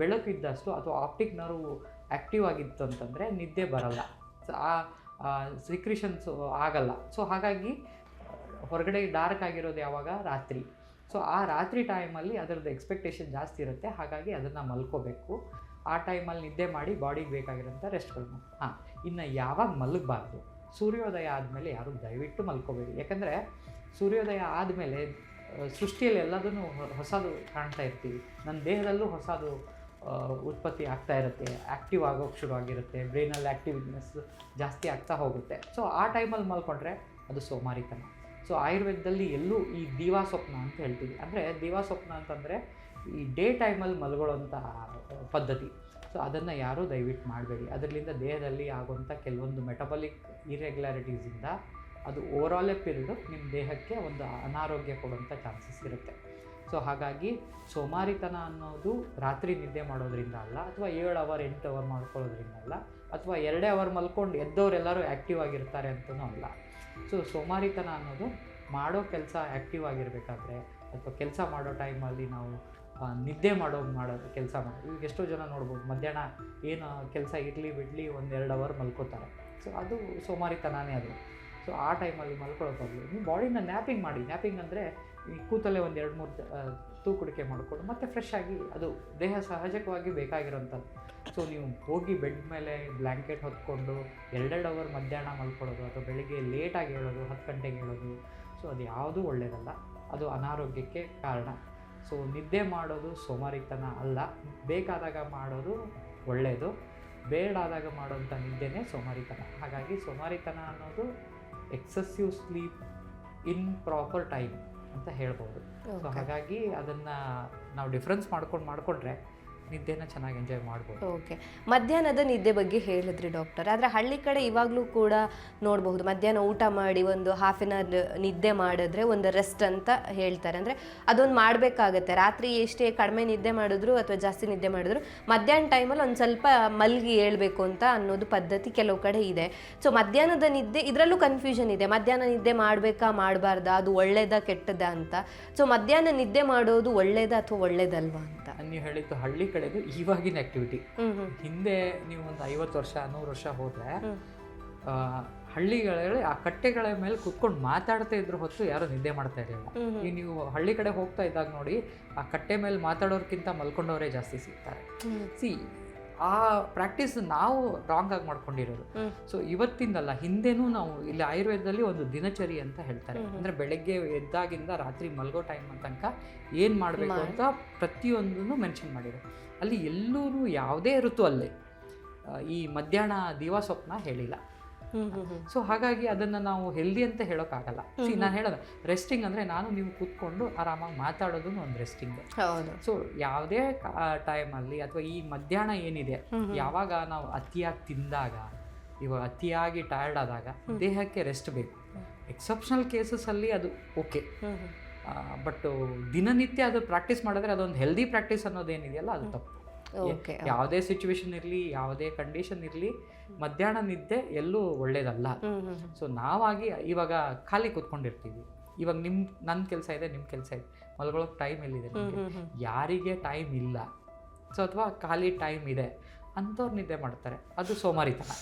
ಬೆಳಕು ಇದ್ದಷ್ಟು ಅಥವಾ ಆಪ್ಟಿಕ್ ನರ್ವ್ ಆ್ಯಕ್ಟಿವ್ ಆಗಿತ್ತು ಅಂತಂದರೆ ನಿದ್ದೆ ಬರಲ್ಲ. ಸೊ ಆ ಸಿಕ್ರಿಷನ್ಸು ಆಗಲ್ಲ. ಸೊ ಹಾಗಾಗಿ ಹೊರಗಡೆ ಡಾರ್ಕ್ ಆಗಿರೋದು ಯಾವಾಗ? ರಾತ್ರಿ. ಸೊ ಆ ರಾತ್ರಿ ಟೈಮಲ್ಲಿ ಅದರದ್ದು ಎಕ್ಸ್ಪೆಕ್ಟೇಷನ್ ಜಾಸ್ತಿ ಇರುತ್ತೆ. ಹಾಗಾಗಿ ಅದನ್ನು ಮಲ್ಕೋಬೇಕು. ಆ ಟೈಮಲ್ಲಿ ನಿದ್ದೆ ಮಾಡಿ ಬಾಡಿಗೆ ಬೇಕಾಗಿರೋಂಥ ರೆಸ್ಟ್ಗಳು ಹಾಂ, ಇನ್ನು ಯಾವಾಗ ಮಲಗಬಾರ್ದು? ಸೂರ್ಯೋದಯ ಆದಮೇಲೆ ಯಾರು ದಯವಿಟ್ಟು ಮಲ್ಕೋಬೇಡಿ. ಯಾಕಂದರೆ ಸೂರ್ಯೋದಯ ಆದಮೇಲೆ ಸೃಷ್ಟಿಯಲ್ಲಿ ಎಲ್ಲದನ್ನು ಹೊಸದು ಕಾಣ್ತಾ ಇರ್ತೀವಿ. ನನ್ನ ದೇಹದಲ್ಲೂ ಹೊಸದು ಉತ್ಪತ್ತಿ ಆಗ್ತಾ ಇರುತ್ತೆ ಆ್ಯಕ್ಟಿವ್ ಆಗೋಕ್ಕೆ ಶುರು ಆಗಿರುತ್ತೆ ಬ್ರೈನಲ್ಲಿ ಆ್ಯಕ್ಟಿವ್ನೆಸ್ ಜಾಸ್ತಿ ಆಗ್ತಾ ಹೋಗುತ್ತೆ. ಸೊ ಆ ಟೈಮಲ್ಲಿ ಮಲ್ಕೊಂಡ್ರೆ ಅದು ಸೋಮಾರಿತನ. ಸೊ ಆಯುರ್ವೇದದಲ್ಲಿ ಎಲ್ಲೂ ಈ ದಿವಾ ಸ್ವಪ್ನ ಅಂತ ಹೇಳ್ತೀವಿ. ಅಂದರೆ ದಿವಾ ಸ್ವಪ್ನ ಅಂತಂದರೆ ಈ ಡೇ ಟೈಮಲ್ಲಿ ಮಲ್ಗೊಳ್ಳೋಂಥ ಪದ್ಧತಿ. ಸೊ ಅದನ್ನು ಯಾರೂ ದಯವಿಟ್ಟು ಮಾಡಬೇಡಿ. ಅದರಿಂದ ದೇಹದಲ್ಲಿ ಆಗುವಂಥ ಕೆಲವೊಂದು ಮೆಟಬಲಿಕ್ ಇರೆಗ್ಯುಲಾರಿಟೀಸಿಂದ ಅದು ಓವರಾಲ್ ಪೀರಿಯಡು ನಿಮ್ಮ ದೇಹಕ್ಕೆ ಒಂದು ಅನಾರೋಗ್ಯ ಕೊಡುವಂಥ ಚಾನ್ಸಸ್ ಇರುತ್ತೆ. ಸೊ ಹಾಗಾಗಿ, ಸೋಮಾರಿತನ ಅನ್ನೋದು ರಾತ್ರಿ ನಿದ್ದೆ ಮಾಡೋದ್ರಿಂದ ಅಲ್ಲ, ಅಥವಾ ಏಳು ಅವರ್ ಎಂಟು ಅವರ್ ಮಾಡ್ಕೊಳ್ಳೋದ್ರಿಂದ ಅಲ್ಲ, ಅಥವಾ ಎರಡೇ ಅವರ್ ಮಲ್ಕೊಂಡು ಎದ್ದವರೆಲ್ಲರೂ ಆ್ಯಕ್ಟಿವ್ ಆಗಿರ್ತಾರೆ ಅಂತಲೂ ಅಲ್ಲ. ಸೊ ಸೋಮಾರಿತನ ಅನ್ನೋದು ಮಾಡೋ ಕೆಲಸ ಆ್ಯಕ್ಟಿವ್ ಆಗಿರಬೇಕಾದ್ರೆ, ಅಥವಾ ಕೆಲಸ ಮಾಡೋ ಟೈಮಲ್ಲಿ ನಾವು ನಿದ್ದೆ ಮಾಡೋ ಮಾಡೋದು ಕೆಲಸ ಮಾಡೋದು ಈಗ ಎಷ್ಟೋ ಜನ ನೋಡ್ಬೋದು, ಮಧ್ಯಾಹ್ನ ಏನು ಕೆಲಸ ಇರಲಿ ಬಿಡಲಿ ಒಂದೆರಡು ಅವರ್ ಮಲ್ಕೋತಾರೆ. ಸೊ ಅದು ಸೋಮಾರಿತನನೇ ಅದು. ಸೊ ಆ ಟೈಮಲ್ಲಿ ಮಲ್ಕೊಳ್ಳೋ ಬದಲು ನೀವು ಬಾಡಿನ ನ್ಯಾಪಿಂಗ್ ಮಾಡಿ. ನ್ಯಾಪಿಂಗ್ ಅಂದರೆ ಈ ಕೂತಲ್ಲೇ ಒಂದು ಎರಡು ಮೂರು ತೂಕುಡಿಕೆ ಮಾಡಿಕೊಂಡು ಮತ್ತೆ ಫ್ರೆಶ್ ಆಗಿ ಅದು ದೇಹ ಸಹಜವಾಗಿ ಬೇಕಾಗಿರೋಂಥದ್ದು. ಸೊ ನೀವು ಹೋಗಿ ಬೆಡ್ ಮೇಲೆ ಬ್ಲ್ಯಾಂಕೆಟ್ ಹೊತ್ಕೊಂಡು ಎರಡೆರಡು ಅವರ್ ಮಧ್ಯಾಹ್ನ ಮಲ್ಕೊಳ್ಳೋದು, ಅಥವಾ ಬೆಳಿಗ್ಗೆ ಲೇಟಾಗಿ ಹೇಳೋದು, ಹತ್ತು ಗಂಟೆಗೆ ಹೇಳೋದು ಸೊ ಅದು ಯಾವುದೂ ಒಳ್ಳೆಯದಲ್ಲ ಅದು ಅನಾರೋಗ್ಯಕ್ಕೆ ಕಾರಣ. ಸೊ ನಿದ್ದೆ ಮಾಡೋದು ಸೋಮಾರಿತನ ಅಲ್ಲ. ಬೇಕಾದಾಗ ಮಾಡೋದು ಒಳ್ಳೆಯದು ಬೇಡಾದಾಗ ಮಾಡೋಂಥ ನಿದ್ದೆನೇ ಸೋಮಾರಿತನ. ಹಾಗಾಗಿ ಸೋಮಾರಿತನ ಅನ್ನೋದು excessive sleep in proper time ಅಂತ ಹೇಳ್ಬೋದು. ಸೊ ಹಾಗಾಗಿ ಅದನ್ನು ನಾವು ಡಿಫ್ರೆನ್ಸ್ ಮಾಡ್ಕೊಂಡು ಮಾಡಿಕೊಂಡ್ರೆ ನಿದ್ದೆನ ಚೆನ್ನಾಗಿ ಎಂಜಾಯ್ ಮಾಡ್ಬೋದು. ಓಕೆ ಮಧ್ಯಾಹ್ನದ ನಿದ್ದೆ ಬಗ್ಗೆ ಹೇಳಿದ್ರಿ ಡಾಕ್ಟರ್ ಆದರೆ ಹಳ್ಳಿ ಕಡೆ ಇವಾಗಲೂ ಕೂಡ ನೋಡಬಹುದು, ಮಧ್ಯಾಹ್ನ ಊಟ ಮಾಡಿ ಒಂದು ಹಾಫ್ ಆನ್ ಅವರ್ ನಿದ್ದೆ ಮಾಡಿದ್ರೆ ಒಂದು ರೆಸ್ಟ್ ಅಂತ ಹೇಳ್ತಾರೆ. ಅಂದರೆ ಅದೊಂದು ಮಾಡಬೇಕಾಗತ್ತೆ. ರಾತ್ರಿ ಎಷ್ಟೇ ಕಡಿಮೆ ನಿದ್ದೆ ಮಾಡಿದ್ರು ಅಥವಾ ಜಾಸ್ತಿ ನಿದ್ದೆ ಮಾಡಿದ್ರು, ಮಧ್ಯಾಹ್ನ ಟೈಮಲ್ಲಿ ಒಂದು ಸ್ವಲ್ಪ ಮಲ್ಗಿ ಹೇಳ್ಬೇಕು ಅಂತ ಅನ್ನೋದು ಪದ್ಧತಿ ಕೆಲವು ಕಡೆ ಇದೆ. ಸೊ ಮಧ್ಯಾಹ್ನದ ನಿದ್ದೆ, ಇದರಲ್ಲೂ ಕನ್ಫ್ಯೂಷನ್ ಇದೆ. ಮಧ್ಯಾಹ್ನ ನಿದ್ದೆ ಮಾಡಬೇಕಾ, ಮಾಡಬಾರ್ದಾ, ಅದು ಒಳ್ಳೇದಾ, ಕೆಟ್ಟದಾ ಅಂತ. ಸೊ ಮಧ್ಯಾಹ್ನ ನಿದ್ದೆ ಮಾಡೋದು ಒಳ್ಳೇದಾ ಅಥವಾ ಒಳ್ಳೇದಲ್ವಾ ನೀವು ಹೇಳಿದ್ದು ಹಳ್ಳಿ ಕಡೆದು ಇವಾಗಿನ ಹ್ಮ್ ಹಿಂದೆ ನೀವು ಒಂದು ಐವತ್ತು ವರ್ಷ ನೂರು ವರ್ಷ ಹೋದರೆ. ಹಳ್ಳಿಗಳಲ್ಲಿ ಆ ಕಟ್ಟೆಗಳ ಮೇಲೆ ಕುತ್ಕೊಂಡು ಮಾತಾಡ್ತಾ ಇದ್ರು ಹೊತ್ತು ಯಾರು ನಿದ್ದೆ ಮಾಡ್ತಾ ಇರಲಿಲ್ಲ. ಈಗ ನೀವು ಹಳ್ಳಿ ಕಡೆ ಹೋಗ್ತಾ ಇದ್ದಾಗ ನೋಡಿ ಆ ಕಟ್ಟೆ ಮೇಲೆ ಮಾತಾಡೋರ್ಕಿಂತ ಮಲ್ಕೊಂಡವರೇ ಜಾಸ್ತಿ ಸಿಗ್ತಾರೆ. ಸಿ ಆ ಪ್ರಾಕ್ಟೀಸ್ ನಾವು ರಾಂಗ್ ಆಗಿ ಮಾಡ್ಕೊಂಡಿರೋದು. ಸೊ ಇವತ್ತಿಂದಲ್ಲ ಹಿಂದೆನೂ ನಾವು ಇಲ್ಲಿ ಆಯುರ್ವೇದದಲ್ಲಿ ಒಂದು ದಿನಚರಿ ಅಂತ ಹೇಳ್ತಾರೆ. ಅಂದ್ರೆ ಬೆಳಗ್ಗೆ ಎದ್ದಾಗಿಂದ ರಾತ್ರಿ ಮಲ್ಗೋ ಟೈಮ್ ತನಕ ಏನು ಮಾಡಬೇಕು ಅಂತ ಪ್ರತಿಯೊಂದನ್ನು ಮೆನ್ಷನ್ ಮಾಡಿದ್ದಾರೆ ಅಲ್ಲಿ ಎಲ್ಲೂ ಯಾವುದೇ ಋತು ಅಲ್ಲೇ ಈ ಮಧ್ಯಾಹ್ನ ದಿವಾ ಸ್ವಪ್ನ ಹೇಳಿಲ್ಲ. ಸೊ ಹಾಗಾಗಿ ಅದನ್ನು ನಾವು ಹೆಲ್ದಿ ಅಂತ ಹೇಳೋಕ್ಕಾಗಲ್ಲ. ಸಿ ನಾನು ಹೇಳೋದು ರೆಸ್ಟಿಂಗ್ ಅಂದರೆ ನಾನು ನೀವು ಕೂತ್ಕೊಂಡು ಆರಾಮಾಗಿ ಮಾತಾಡೋದು ಒಂದು ರೆಸ್ಟಿಂಗ್ ಸೊ ಯಾವುದೇ ಟೈಮಲ್ಲಿ ಅಥವಾ ಈ ಮಧ್ಯಾಹ್ನ ಏನಿದೆ. ಯಾವಾಗ ನಾವು ಅತಿಯಾಗಿ ತಿಂದಾಗ ಇವಾಗ ಅತಿಯಾಗಿ ಟಯರ್ಡ್ ಆದಾಗ ದೇಹಕ್ಕೆ ರೆಸ್ಟ್ ಬೇಕು. ಎಕ್ಸೆಪ್ಷನಲ್ ಕೇಸಸಲ್ಲಿ ಅದು ಓಕೆ. ಬಟ್ ದಿನನಿತ್ಯ ಅದು ಪ್ರಾಕ್ಟೀಸ್ ಮಾಡಿದ್ರೆ ಅದೊಂದು ಹೆಲ್ದಿ ಪ್ರಾಕ್ಟೀಸ್ ಅನ್ನೋದೇನಿದೆಯಲ್ಲ ಅದು ತಪ್ಪು. ಯಾವುದೇ ಸಿಚುವೇಶನ್ ಇರಲಿ ಯಾವುದೇ ಕಂಡೀಷನ್ ಇರಲಿ ಮಧ್ಯಾಹ್ನ ನಿದ್ದೆ ಎಲ್ಲೂ ಒಳ್ಳೇದಲ್ಲ. ಸೊ ನಾವಾಗಿ ಇವಾಗ ಖಾಲಿ ಕೂತ್ಕೊಂಡಿರ್ತೀವಿ. ಇವಾಗ ನಿಮ್ಮ ನನ್ನ ಕೆಲಸ ಇದೆ ನಿಮ್ಮ ಕೆಲಸ ಇದೆ. ಮಲ್ಗೊಳಕ್ಕೆ ಟೈಮ್ ಎಲ್ಲಿದೆ. ಯಾರಿಗೆ ಟೈಮ್ ಇಲ್ಲ. ಸೊ ಅಥವಾ ಖಾಲಿ ಟೈಮ್ ಇದೆ. ಅಂಥವ್ರು ನಿದ್ದೆ ಮಾಡ್ತಾರೆ. ಅದು ಸೋಮಾರಿತನ.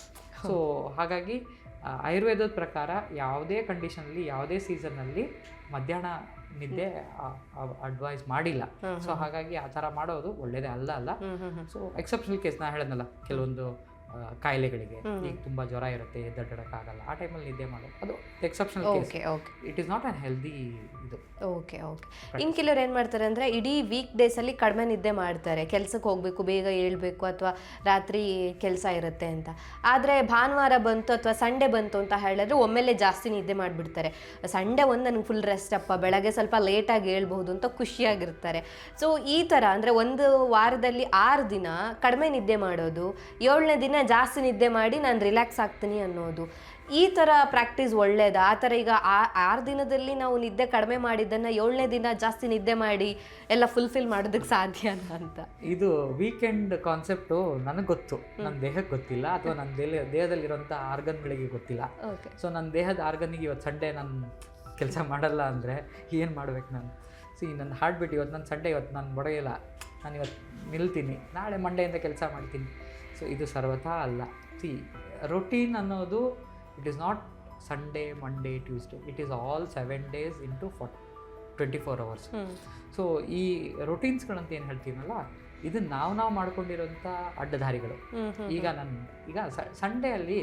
ಸೊ ಹಾಗಾಗಿ ಆಯುರ್ವೇದದ ಪ್ರಕಾರ ಯಾವುದೇ ಕಂಡೀಷನಲ್ಲಿ ಯಾವುದೇ ಸೀಸನ್ನಲ್ಲಿ ಮಧ್ಯಾಹ್ನ ನಿದ್ದೆ ಅಡ್ವೈಸ್ ಮಾಡಿಲ್ಲ. ಸೊ ಹಾಗಾಗಿ ಆ ಥರ ಮಾಡೋದು ಒಳ್ಳೇದೇ ಅಲ್ಲ ಅಲ್ಲ. ಸೊ ಎಕ್ಸೆಪ್ಷನಲ್ ಕೇಸ್ ನಾ ಹೇಳಿದ್ನಲ್ಲ ಕೆಲವೊಂದು ಕಾಯಿಲೆಗಳಿಗೆ. ಈಗ ತುಂಬ ಜ್ವರ ಇರುತ್ತೆ ಎದ್ದಡಕ್ಕಾಗಲ್ಲ ಆ ಟೈಮಲ್ಲಿ ನಿದ್ದೆ ಮಾಡೋದು. ಅದು exceptional case it is not unhealthy ಇದು. Okay okay. ಇನ್ನು ಕೆಲವ್ರು ಏನು ಮಾಡ್ತಾರೆ ಅಂದರೆ ಇಡೀ ವೀಕ್ ಡೇಸಲ್ಲಿ ಕಡಿಮೆ ನಿದ್ದೆ ಮಾಡ್ತಾರೆ. ಕೆಲಸಕ್ಕೆ ಹೋಗಬೇಕು ಬೇಗ ಏಳಬೇಕು ಅಥವಾ ರಾತ್ರಿ ಕೆಲಸ ಇರುತ್ತೆ ಅಂತ. ಆದರೆ ಭಾನುವಾರ ಬಂತು ಅಥವಾ ಸಂಡೇ ಬಂತು ಅಂತ ಹೇಳಿದ್ರೆ ಒಮ್ಮೆಲೆ ಜಾಸ್ತಿ ನಿದ್ದೆ ಮಾಡಿಬಿಡ್ತಾರೆ. ಸಂಡೇ ಒಂದು ನನಗೆ ಫುಲ್ ರೆಸ್ಟ್ ಅಪ್ಪ ಬೆಳಗ್ಗೆ ಸ್ವಲ್ಪ ಲೇಟಾಗಿ ಹೇಳ್ಬಹುದು ಅಂತ ಖುಷಿಯಾಗಿರ್ತಾರೆ. ಸೊ ಈ ಥರ ಅಂದರೆ ಒಂದು ವಾರದಲ್ಲಿ ಆರು ದಿನ ಕಡಿಮೆ ನಿದ್ದೆ ಮಾಡೋದು ಏಳನೇ ದಿನ ಜಾಸ್ತಿ ನಿದ್ದೆ ಮಾಡಿ ನಾನು ರಿಲ್ಯಾಕ್ಸ್ ಆಗ್ತೀನಿ ಅನ್ನೋದು. ಈ ಥರ ಪ್ರಾಕ್ಟೀಸ್ ಒಳ್ಳೇದ? ಆ ಥರ ಈಗ ಆ ಆರು ದಿನದಲ್ಲಿ ನಾವು ನಿದ್ದೆ ಕಡಿಮೆ ಮಾಡಿದ್ದನ್ನು ಏಳನೇ ದಿನ ಜಾಸ್ತಿ ನಿದ್ದೆ ಮಾಡಿ ಎಲ್ಲ ಫುಲ್ಫಿಲ್ ಮಾಡೋದಕ್ಕೆ ಸಾಧ್ಯ ಅಂತ? ಇದು ವೀಕೆಂಡ್ ಕಾನ್ಸೆಪ್ಟು ನನಗೆ ಗೊತ್ತು. ನನ್ನ ದೇಹಕ್ಕೆ ಗೊತ್ತಿಲ್ಲ ಅಥವಾ ನನ್ನ ದೇಹ ದೇಹದಲ್ಲಿರುವಂಥ ಆರ್ಗನ್ಗಳಿಗೆ ಗೊತ್ತಿಲ್ಲ. ಓಕೆ. ಸೊ ನನ್ನ ದೇಹದ ಆರ್ಗನ್ನಿಗೆ ಇವತ್ತು ಸಂಡೇ ನಾನು ಕೆಲಸ ಮಾಡಲ್ಲ ಅಂದರೆ ಏನು ಮಾಡ್ಬೇಕು ನಾನು? ಸಿ ನನ್ನ ಹಾರ್ಟ್ ಬೀಟ್ ಇವತ್ತು ನನ್ನ ಸಂಡೇ ಇವತ್ತು ನಾನು ಬಡಗಿಲ್ಲ ನಾನು ಇವತ್ತು ನಿಲ್ತೀನಿ. ನಾಳೆ ಮಂಡೆಯಿಂದ ಕೆಲಸ ಮಾಡ್ತೀನಿ. ಸೊ ಇದು ಸರ್ವಥಾ ಅಲ್ಲ. ಸಿ ರೊಟೀನ್ ಅನ್ನೋದು it is not Sunday Monday Tuesday it is all seven days into four twenty four hours so ಈ ರೊಟೀನ್ಸ್ಗಳಂತ ಏನು ಹೇಳ್ತೀವಲ್ಲ ಇದು ನಾವು ನಾವು ಮಾಡ್ಕೊಂಡಿರೋಂಥ ಅಡ್ಡದಾರಿಗಳು ಈಗ ನನ್ನ ಈಗ ಸಂಡೇ ಅಲ್ಲಿ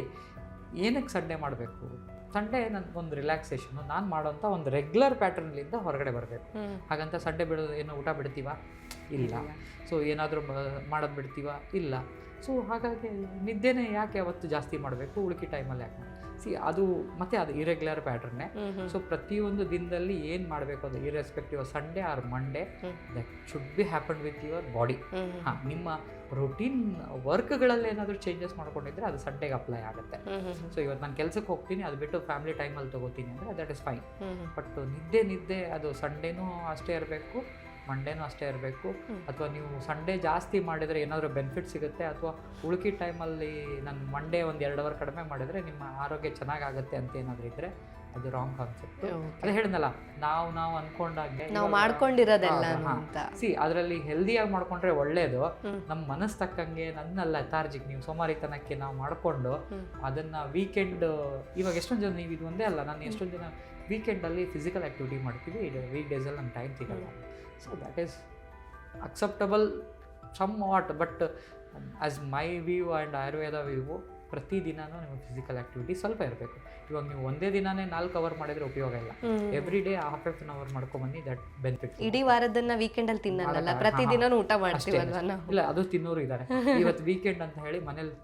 ಏನಕ್ಕೆ ಸಂಡೇ ಮಾಡಬೇಕು? ಸಂಡೇ ಒಂದು ರಿಲ್ಯಾಕ್ಸೇಷನು ನಾನು ಮಾಡೋಂಥ ಒಂದು ರೆಗ್ಯುಲರ್ ಪ್ಯಾಟರ್ನ್ಲಿಂದ ಹೊರಗಡೆ ಬರಬೇಕು. ಹಾಗಂತ ಸಂಡೆ ಬಿಡೋದು ಏನು ಊಟ ಬಿಡ್ತೀವ? ಇಲ್ಲ. ಸೊ ಏನಾದರೂ ಮಾಡೋದು ಬಿಡ್ತೀವ? ಇಲ್ಲ. ಸೊ ಹಾಗಾಗಿ ನಿದ್ದೆನೇ ಯಾಕೆ ಅವತ್ತು ಜಾಸ್ತಿ ಮಾಡಬೇಕು? ಉಳುಕಿ ಟೈಮಲ್ಲಿ ಯಾಕೆ ಸಿ ಅದು ಮತ್ತೆ ಅದು ಇರೆಗ್ಯುಲರ್ ಪ್ಯಾಟರ್ನೇ ಸೊ ಪ್ರತಿಯೊಂದು ದಿನದಲ್ಲಿ ಏನು ಮಾಡಬೇಕು ಅದು? Irrespective Sunday or Monday. That should be happen with your body ಹಾ ನಿಮ್ಮ ರುಟೀನ್ ವರ್ಕ್ಗಳಲ್ಲಿ ಏನಾದರೂ ಚೇಂಜಸ್ ಮಾಡ್ಕೊಂಡಿದ್ರೆ ಅದು ಸಂಡೇಗೆ ಅಪ್ಲೈ ಆಗುತ್ತೆ. ಸೊ ಇವತ್ತು ನಾನು ಕೆಲಸಕ್ಕೆ ಹೋಗ್ತೀನಿ ಅದು ಬಿಟ್ಟು ಫ್ಯಾಮಿಲಿ ಟೈಮಲ್ಲಿ ತೊಗೋತೀನಿ ಅಂದರೆ ದಟ್ ಇಸ್ ಫೈನ್ ಬಟ್ ನಿದ್ದೆ ನಿದ್ದೆ ಅದು ಸಂಡೇನೂ ಅಷ್ಟೇ ಇರಬೇಕು. ಮಂಡೇನೂ ಅಷ್ಟೇ ಇರಬೇಕು. ಅಥವಾ ನೀವು ಸಂಡೇ ಜಾಸ್ತಿ ಮಾಡಿದರೆ ಏನಾದರೂ ಬೆನಿಫಿಟ್ ಸಿಗುತ್ತೆ ಅಥವಾ ಉಳುಕಿ ಟೈಮಲ್ಲಿ ನಾನು ಮಂಡೇ ಒಂದು ಎರಡು ಅವರ್ ಕಡಿಮೆ ಮಾಡಿದರೆ ನಿಮ್ಮ ಆರೋಗ್ಯ ಚೆನ್ನಾಗಾಗುತ್ತೆ ಅಂತ ಏನಾದರೂ ಇದ್ದರೆ ಅದು ರಾಂಗ್ ಕಾನ್ಸೆಪ್ಟ್. ಅದೇ ಹೇಳಿದ್ನಲ್ಲ ನಾವು ನಾವು ಅನ್ಕೊಂಡಾಗೆ ನಾವು ಮಾಡ್ಕೊಂಡಿರೋದೆಲ್ಲ ಸಿ ಅದರಲ್ಲಿ ಹೆಲ್ದಿಯಾಗಿ ಮಾಡ್ಕೊಂಡ್ರೆ ಒಳ್ಳೇದು. ನಮ್ಮ ಮನಸ್ಸು ತಕ್ಕಂಗೆ ನನ್ನ ಲೆಥಾರ್ಜಿಕ್ ನೀವು ಸೋಮಾರಿತನಕ್ಕೆ ನಾವು ಮಾಡಿಕೊಂಡು. ಅದನ್ನ ವೀಕೆಂಡ್ ಇವಾಗ ಎಷ್ಟೊಂದು ಜನ ನೀವು ಇದು ಒಂದೇ ಅಲ್ಲ ನಾನು ಎಷ್ಟೊಂದು ಜನ ವೀಕೆಂಡಲ್ಲಿ ಫಿಸಿಕಲ್ ಆ್ಯಕ್ಟಿವಿಟಿ ಮಾಡ್ತೀವಿ ವೀಕ್ ಡೇಸಲ್ಲಿ ನಮ್ಮ ಟೈಮ್ ಸಿಗಲ್ಲ so that is acceptable somewhat but as my view and Ayurveda view ಪ್ರತಿದಿನನೂ ನಿಮಗೆ ಫಿಸಿಕಲ್ ಆ್ಯಕ್ಟಿವಿಟಿ ಸ್ವಲ್ಪ ಇರಬೇಕು. ಇವಾಗ ನೀವು ಒಂದೇ ದಿನನೇ ನಾಲ್ಕು ಅವರ್ ಮಾಡಿದ್ರೆ ಉಪಯೋಗ ಇಲ್ಲ. Every day half of an hour ಮಾಡ್ಕೊಂಬನ್ನಿ that benefit ಇಡೀ ವಾರದನ್ನ ವೀಕೆಂಡ್ ಅಲ್ಲಿ ತಿನ್ನಲ್ಲ. ಪ್ರತಿದಿನ ಊಟ ಮಾಡ್ತೀವಿ ಮಾಡ್ತೀವಲ್ವಾ ಇಲ್ಲ ಅದು ತಿನ್ನೋರು ಇದ್ದಾರೆ. ಇವತ್ತು ವೀಕೆಂಡ್ ಅಂತ ಹೇಳಿ ಮನೇಲಿ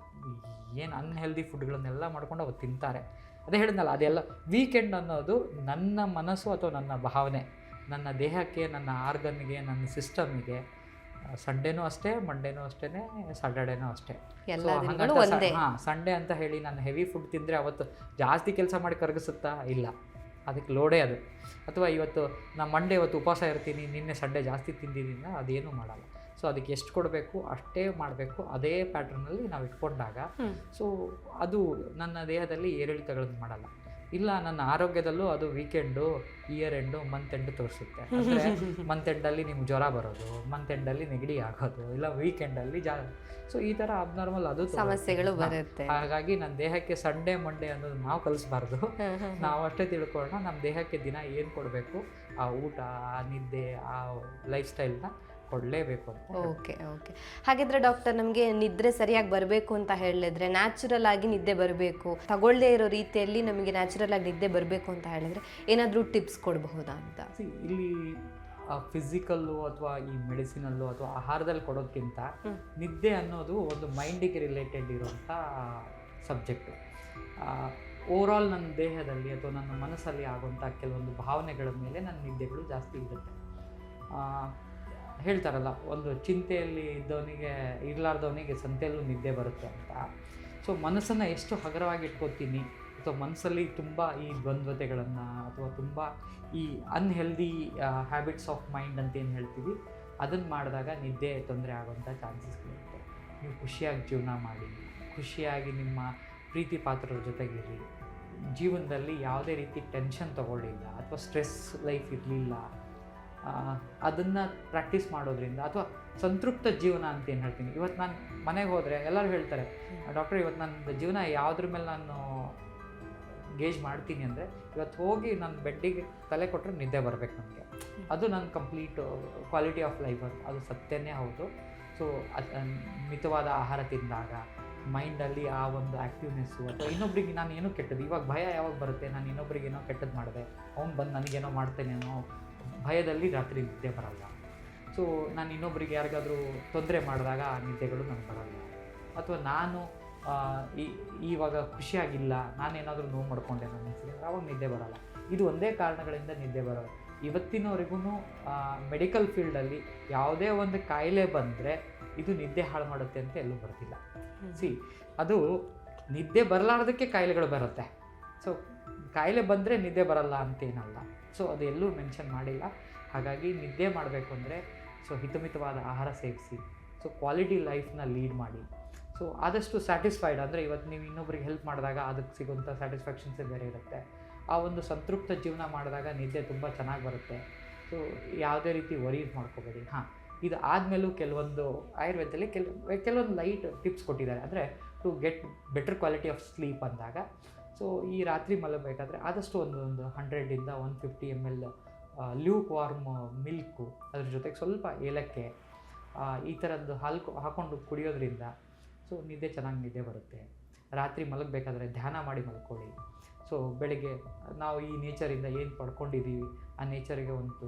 ಏನು ಅನ್ಹೆಲ್ದಿ ಫುಡ್ಗಳನ್ನೆಲ್ಲ ಮಾಡ್ಕೊಂಡು ಅವತ್ತು ತಿಂತಾರೆ. ಅದೇ ಹೇಳಿದ್ನಲ್ಲ ಅದೆಲ್ಲ ವೀಕೆಂಡ್ ಅನ್ನೋದು ನನ್ನ ಮನಸ್ಸು ಅಥವಾ ನನ್ನ ಭಾವನೆ. ನನ್ನ ದೇಹಕ್ಕೆ ನನ್ನ ಆರ್ಗನ್ಗೆ ನನ್ನ ಸಿಸ್ಟಮ್ಗೆ ಸಂಡೇನೂ ಅಷ್ಟೇ ಮಂಡೇನೂ ಅಷ್ಟೇ. ಸ್ಯಾಟರ್ಡೇನೂ ಅಷ್ಟೇ ಹಾಂ ಸಂಡೇ ಅಂತ ಹೇಳಿ ನಾನು ಹೆವಿ ಫುಡ್ ತಿಂದರೆ ಅವತ್ತು ಜಾಸ್ತಿ ಕೆಲಸ ಮಾಡಿ ಕರಗಿಸುತ್ತಾ ಇಲ್ಲ. ಅದಕ್ಕೆ ಲೋಡೇ ಅದು. ಅಥವಾ ಇವತ್ತು ನಾನು ಮಂಡೇ ಇವತ್ತು ಉಪವಾಸ ಇರ್ತೀನಿ ನಿನ್ನೆ ಸಂಡೇ ಜಾಸ್ತಿ ತಿಂದಿದ್ದೀನಿ ಅದೇನು ಮಾಡಲ್ಲ. ಸೊ ಅದಕ್ಕೆ ಎಷ್ಟು ಕೊಡಬೇಕು ಅಷ್ಟೇ ಮಾಡಬೇಕು ಅದೇ ಪ್ಯಾಟ್ರನಲ್ಲಿ ನಾವು ಇಟ್ಕೊಂಡಾಗ. ಸೊ ಅದು ನನ್ನ ದೇಹದಲ್ಲಿ ಏರಿಳಿತಗಳನ್ನು ಮಾಡಲ್ಲ. ಇಲ್ಲ ನನ್ನ ಆರೋಗ್ಯದಲ್ಲೂ ಅದು weekend year end month end ತೋರಿಸುತ್ತೆ. ಅಂದರೆ ಮಂತ್ ಎಂಡಲ್ಲಿ ನಿಮ್ಗೆ ಜ್ವರ ಬರೋದು ಮಂತ್ ಎಂಡಲ್ಲಿ ನೆಗಡಿ ಆಗೋದು ಇಲ್ಲ ವೀಕೆಂಡಲ್ಲಿ ಜಾ ಸೊ ಈ ಥರ ಅಬ್ನಾರ್ಮಲ್ ಅದು ಸಮಸ್ಯೆಗಳು ಬರುತ್ತೆ. ಹಾಗಾಗಿ ನನ್ನ ದೇಹಕ್ಕೆ ಸಂಡೇ ಮಂಡೇ ಅನ್ನೋದು ನಾವು ಕಲಿಸ್ಬಾರ್ದು. ನಾವು ಅಷ್ಟೇ ತಿಳ್ಕೊಳ್ಳೋಣ ನಮ್ಮ ದೇಹಕ್ಕೆ ದಿನ ಏನು ಕೊಡಬೇಕು ಆ ಊಟ ಆ ನಿದ್ದೆ ಆ ಲೈಫ್ ಸ್ಟೈಲ್ನ ಕೊಡಲೇಬೇಕು ಅಂತ ಓಕೆ ಓಕೆ. ಹಾಗಿದ್ರೆ ಡಾಕ್ಟರ್ ನಮಗೆ ನಿದ್ರೆ ಸರಿಯಾಗಿ ಬರಬೇಕು ಅಂತ ಹೇಳಿದ್ರೆ ನ್ಯಾಚುರಲ್ ಆಗಿ ನಿದ್ದೆ ಬರಬೇಕು. ತಗೊಳ್ಳದೇ ಇರೋ ರೀತಿಯಲ್ಲಿ ನಮಗೆ ನ್ಯಾಚುರಲ್ ಆಗಿ ನಿದ್ದೆ ಬರಬೇಕು ಅಂತ ಹೇಳಿದ್ರೆ ಏನಾದರೂ ಟಿಪ್ಸ್ ಕೊಡಬಹುದಾ ಅಂತ? ಇಲ್ಲಿ ಫಿಸಿಕಲ್ಲು ಅಥವಾ ಈ ಮೆಡಿಸಿನಲ್ಲು ಅಥವಾ ಆಹಾರದಲ್ಲಿ ಕೊಡೋದಕ್ಕಿಂತ ನಿದ್ದೆ ಅನ್ನೋದು ಒಂದು ಮೈಂಡಿಗೆ ರಿಲೇಟೆಡ್ ಇರುವಂಥ ಸಬ್ಜೆಕ್ಟು ಓವರಾಲ್ ನನ್ನ ದೇಹದಲ್ಲಿ ಅಥವಾ ನನ್ನ ಮನಸ್ಸಲ್ಲಿ ಆಗುವಂಥ ಕೆಲವೊಂದು ಭಾವನೆಗಳ ಮೇಲೆ ನನ್ನ ನಿದ್ದೆಗಳು ಜಾಸ್ತಿ ಇರುತ್ತೆ. ಹೇಳ್ತಾರಲ್ಲ, ಒಂದು ಚಿಂತೆಯಲ್ಲಿ ಇದ್ದವನಿಗೆ, ಇರಲಾರ್ದವನಿಗೆ ಸಂತೆಯಲ್ಲೂ ನಿದ್ದೆ ಬರುತ್ತೆ ಅಂತ. ಸೊ ಮನಸ್ಸನ್ನು ಎಷ್ಟು ಹಗರವಾಗಿ ಇಟ್ಕೋತೀನಿ ಅಥವಾ ಮನಸ್ಸಲ್ಲಿ ತುಂಬ ಈ ದ್ವಂದ್ವತೆಗಳನ್ನು, ಅಥವಾ ತುಂಬ ಈ ಅನ್ಹೆಲ್ದಿ ಹ್ಯಾಬಿಟ್ಸ್ ಆಫ್ ಮೈಂಡ್ ಅಂತ ಏನು ಹೇಳ್ತೀವಿ ಅದನ್ನು ಮಾಡಿದಾಗ ನಿದ್ದೆ ತೊಂದರೆ ಆಗುವಂಥ ಚಾನ್ಸಸ್ಗಳಿರುತ್ತೆ ನೀವು ಖುಷಿಯಾಗಿ ಜೀವನ ಮಾಡಿ, ಖುಷಿಯಾಗಿ ನಿಮ್ಮ ಪ್ರೀತಿ ಪಾತ್ರರ ಜೊತೆಗಿರಿ ಜೀವನದಲ್ಲಿ ಯಾವುದೇ ರೀತಿ ಟೆನ್ಷನ್ ತಗೊಳ್ಳಿಲ್ಲ, ಅಥವಾ ಸ್ಟ್ರೆಸ್ ಲೈಫ್ ಇರಲಿಲ್ಲ ಅದನ್ನು ಪ್ರಾಕ್ಟೀಸ್ ಮಾಡೋದ್ರಿಂದ ಅಥವಾ ಸಂತೃಪ್ತ ಜೀವನ ಅಂತ ಏನು ಹೇಳ್ತೀನಿ. ಇವತ್ತು ನಾನು ಮನೆಗೆ ಹೋದರೆ ಎಲ್ಲರೂ ಹೇಳ್ತಾರೆ ಡಾಕ್ಟರ್ ಇವತ್ತು ನನ್ನ ಜೀವನ ಯಾವುದ್ರ ಮೇಲೆ ನಾನು ಗೇಜ್ ಮಾಡ್ತೀನಿ ಅಂದರೆ ಇವತ್ತು ಹೋಗಿ ನನ್ನ ಬೆಡ್ಡಿಗೆ ತಲೆ ಕೊಟ್ಟರೆ ನಿದ್ದೆ ಬರಬೇಕು ನನಗೆ ಅದು ನನ್ನ ಕಂಪ್ಲೀಟ್ ಕ್ವಾಲಿಟಿ ಆಫ್ ಲೈಫ್ ಅದು. ಅದು ಸತ್ಯನೇ ಹೌದು. ಸೊ ಮಿತವಾದ ಆಹಾರ ತಿಂದಾಗ ಮೈಂಡಲ್ಲಿ ಆ ಒಂದು ಆ್ಯಕ್ಟಿವ್ನೆಸ್ಸು ಅಥವಾ ಇನ್ನೊಬ್ರಿಗೆ ನಾನು ಏನೋ ಕೆಟ್ಟದ್ದು ಇವಾಗ ಭಯ ಯಾವಾಗ ಬರುತ್ತೆ? ನಾನು ಇನ್ನೊಬ್ರಿಗೆ ಏನೋ ಕೆಟ್ಟದ್ದು ಮಾಡಿದೆ ಅವ್ನು ಬಂದು ನನಗೇನೋ ಮಾಡ್ತೇನೇನೋ ಭಯದಲ್ಲಿ ರಾತ್ರಿ ನಿದ್ದೆ ಬರಲ್ಲ. ಸೊ ನಾನು ಇನ್ನೊಬ್ಬರಿಗೆ ಯಾರಿಗಾದರೂ ತೊಂದರೆ ಮಾಡಿದಾಗ ಆ ನಿದ್ದೆಗಳು ನನಗೆ ಬರಲ್ಲ. ಅಥವಾ ನಾನು ಈ ಇವಾಗ ಖುಷಿಯಾಗಿಲ್ಲ ನಾನೇನಾದರೂ ನೋವು ಮಾಡ್ಕೊಂಡೆ ನನ್ನ ಆವಾಗ ನಿದ್ದೆ ಬರಲ್ಲ. ಇದು ಒಂದೇ ಕಾರಣಗಳಿಂದ ನಿದ್ದೆ ಬರೋದು. ಇವತ್ತಿನವರೆಗೂ ಮೆಡಿಕಲ್ ಫೀಲ್ಡಲ್ಲಿ ಯಾವುದೇ ಒಂದು ಕಾಯಿಲೆ ಬಂದರೆ ಇದು ನಿದ್ದೆ ಹಾಳು ಮಾಡುತ್ತೆ ಅಂತ ಎಲ್ಲೂ ಬರ್ತಿಲ್ಲ ಸಿ ಅದು ನಿದ್ದೆ ಬರಲಾರ್ದಕ್ಕೆ ಕಾಯಿಲೆಗಳು ಬರುತ್ತೆ. ಸೊ ಕಾಯಿಲೆ ಬಂದರೆ ನಿದ್ದೆ ಬರಲ್ಲ ಅಂತೇನಲ್ಲ. ಸೊ ಅದು ಎಲ್ಲೂ ಮೆನ್ಷನ್ ಮಾಡಿಲ್ಲ. ಹಾಗಾಗಿ ನಿದ್ದೆ ಮಾಡಬೇಕು ಅಂದರೆ ಸೊ ಹಿತಮಿತವಾದ ಆಹಾರ ಸೇವಿಸಿ. ಸೊ ಕ್ವಾಲಿಟಿ ಲೈಫ್ನ ಲೀಡ್ ಮಾಡಿ. ಸೊ ಆದಷ್ಟು ಸ್ಯಾಟಿಸ್ಫೈಡ್ ಅಂದರೆ ಇವತ್ತು ನೀವು ಇನ್ನೊಬ್ರಿಗೆ ಹೆಲ್ಪ್ ಮಾಡಿದಾಗ ಅದಕ್ಕೆ ಸಿಗುವಂಥ ಸ್ಯಾಟಿಸ್ಫ್ಯಾಕ್ಷನ್ಸೇ ಬೇರೆ ಇರುತ್ತೆ. ಆ ಒಂದು ಸಂತೃಪ್ತ ಜೀವನ ಮಾಡಿದಾಗ ನಿದ್ದೆ ತುಂಬ ಚೆನ್ನಾಗಿ ಬರುತ್ತೆ. ಸೊ ಯಾವುದೇ ರೀತಿ ವರೀಸ್ ಮಾಡ್ಕೋಬೇಡಿ. ಹಾಂ, ಇದು ಆದಮೇಲೂ ಕೆಲವೊಂದು ಆಯುರ್ವೇದದಲ್ಲಿ ಕೆಲ, ಕೆಲವೊಂದು ಲೈಟ್ ಟಿಪ್ಸ್ ಕೊಟ್ಟಿದ್ದಾರೆ. ಅಂದರೆ to get better quality of sleep ಅಂದಾಗ ಸೊ ಈ ರಾತ್ರಿ ಮಲಗಬೇಕಾದ್ರೆ ಆದಷ್ಟು ಒಂದು ಹಂಡ್ರೆಡಿಂದ one fifty M L lukewarm milk ಅದ್ರ ಜೊತೆಗೆ ಸ್ವಲ್ಪ ಏಲಕ್ಕೆ ಈ ಥರದ್ದು ಹಾಲು ಹಾಕ್ಕೊಂಡು ಕುಡಿಯೋದ್ರಿಂದ ಸೊ, ನಿದ್ದೆ ಚೆನ್ನಾಗಿ ನಿದ್ದೆ ಬರುತ್ತೆ. ರಾತ್ರಿ ಮಲಗಬೇಕಾದ್ರೆ ಧ್ಯಾನ ಮಾಡಿ ಮಲ್ಕೊಳ್ಳಿ. ಸೊ ಬೆಳಗ್ಗೆ ನಾವು ಈ ನೇಚರಿಂದ ಏನು ಪಡ್ಕೊಂಡಿದ್ದೀವಿ ಆ ನೇಚರಿಗೆ ಒಂದು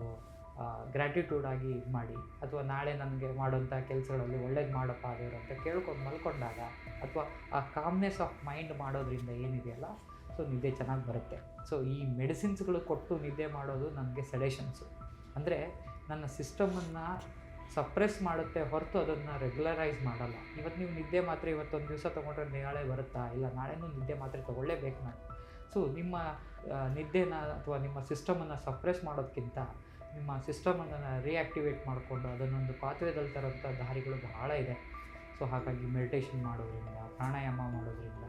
ಗ್ರ್ಯಾಟಿಟ್ಯೂಡ್ ಆಗಿ ಇದು ಮಾಡಿ. ಅಥವಾ ನಾಳೆ ನನಗೆ ಮಾಡೋಂಥ ಕೆಲಸಗಳಲ್ಲಿ ಒಳ್ಳೇದು ಮಾಡಪ್ಪ ದೇವರು ಅಂತ ಕೇಳ್ಕೊಂಡು ಮಲ್ಕೊಂಡಾಗ ಅಥವಾ ಆ ಕಾಮ್ನೆಸ್ ಆಫ್ ಮೈಂಡ್ ಮಾಡೋದ್ರಿಂದ ಏನಿದೆಯಲ್ಲ ಸೊ ನಿದ್ದೆ ಚೆನ್ನಾಗಿ ಬರುತ್ತೆ. ಸೊ ಈ ಮೆಡಿಸಿನ್ಸ್ಗಳು ಕೊಟ್ಟು ನಿದ್ದೆ ಮಾಡೋದು ನನಗೆ ಸೆಡೇಷನ್ಸು ಅಂದರೆ ನನ್ನ ಸಿಸ್ಟಮನ್ನು ಸಪ್ರೆಸ್ ಮಾಡುತ್ತೆ ಹೊರತು ಅದನ್ನು ರೆಗ್ಯುಲರೈಸ್ ಮಾಡಲ್ಲ. ಇವತ್ತು ನೀವು ನಿದ್ದೆ ಮಾತ್ರೆ ಇವತ್ತೊಂದು ದಿವಸ ತೊಗೊಂಡ್ರೆ ನಾಳೆ ಬರುತ್ತಾ? ಇಲ್ಲ, ನಾಳೆನೂ ನಿದ್ದೆ ಮಾತ್ರೆ ತೊಗೊಳ್ಳೇಬೇಕು ನಾನು. ಸೊ ನಿಮ್ಮ ನಿದ್ದೆನ ಅಥವಾ ನಿಮ್ಮ ಸಿಸ್ಟಮನ್ನು ಸಪ್ರೆಸ್ ಮಾಡೋದಕ್ಕಿಂತ ನಿಮ್ಮ ಸಿಸ್ಟಮನ್ನು ರಿಯಾಕ್ಟಿವೇಟ್ ಮಾಡಿಕೊಂಡು ಅದನ್ನೊಂದು ಪಾತ್ರೆದಲ್ಲಿ ತರೋಂಥ ದಾರಿಗಳು ಬಹಳ ಇದೆ. ಸೊ ಹಾಗಾಗಿ ಮೆಡಿಟೇಷನ್ ಮಾಡೋದ್ರಿಂದ ಪ್ರಾಣಾಯಾಮ ಮಾಡೋದ್ರಿಂದ.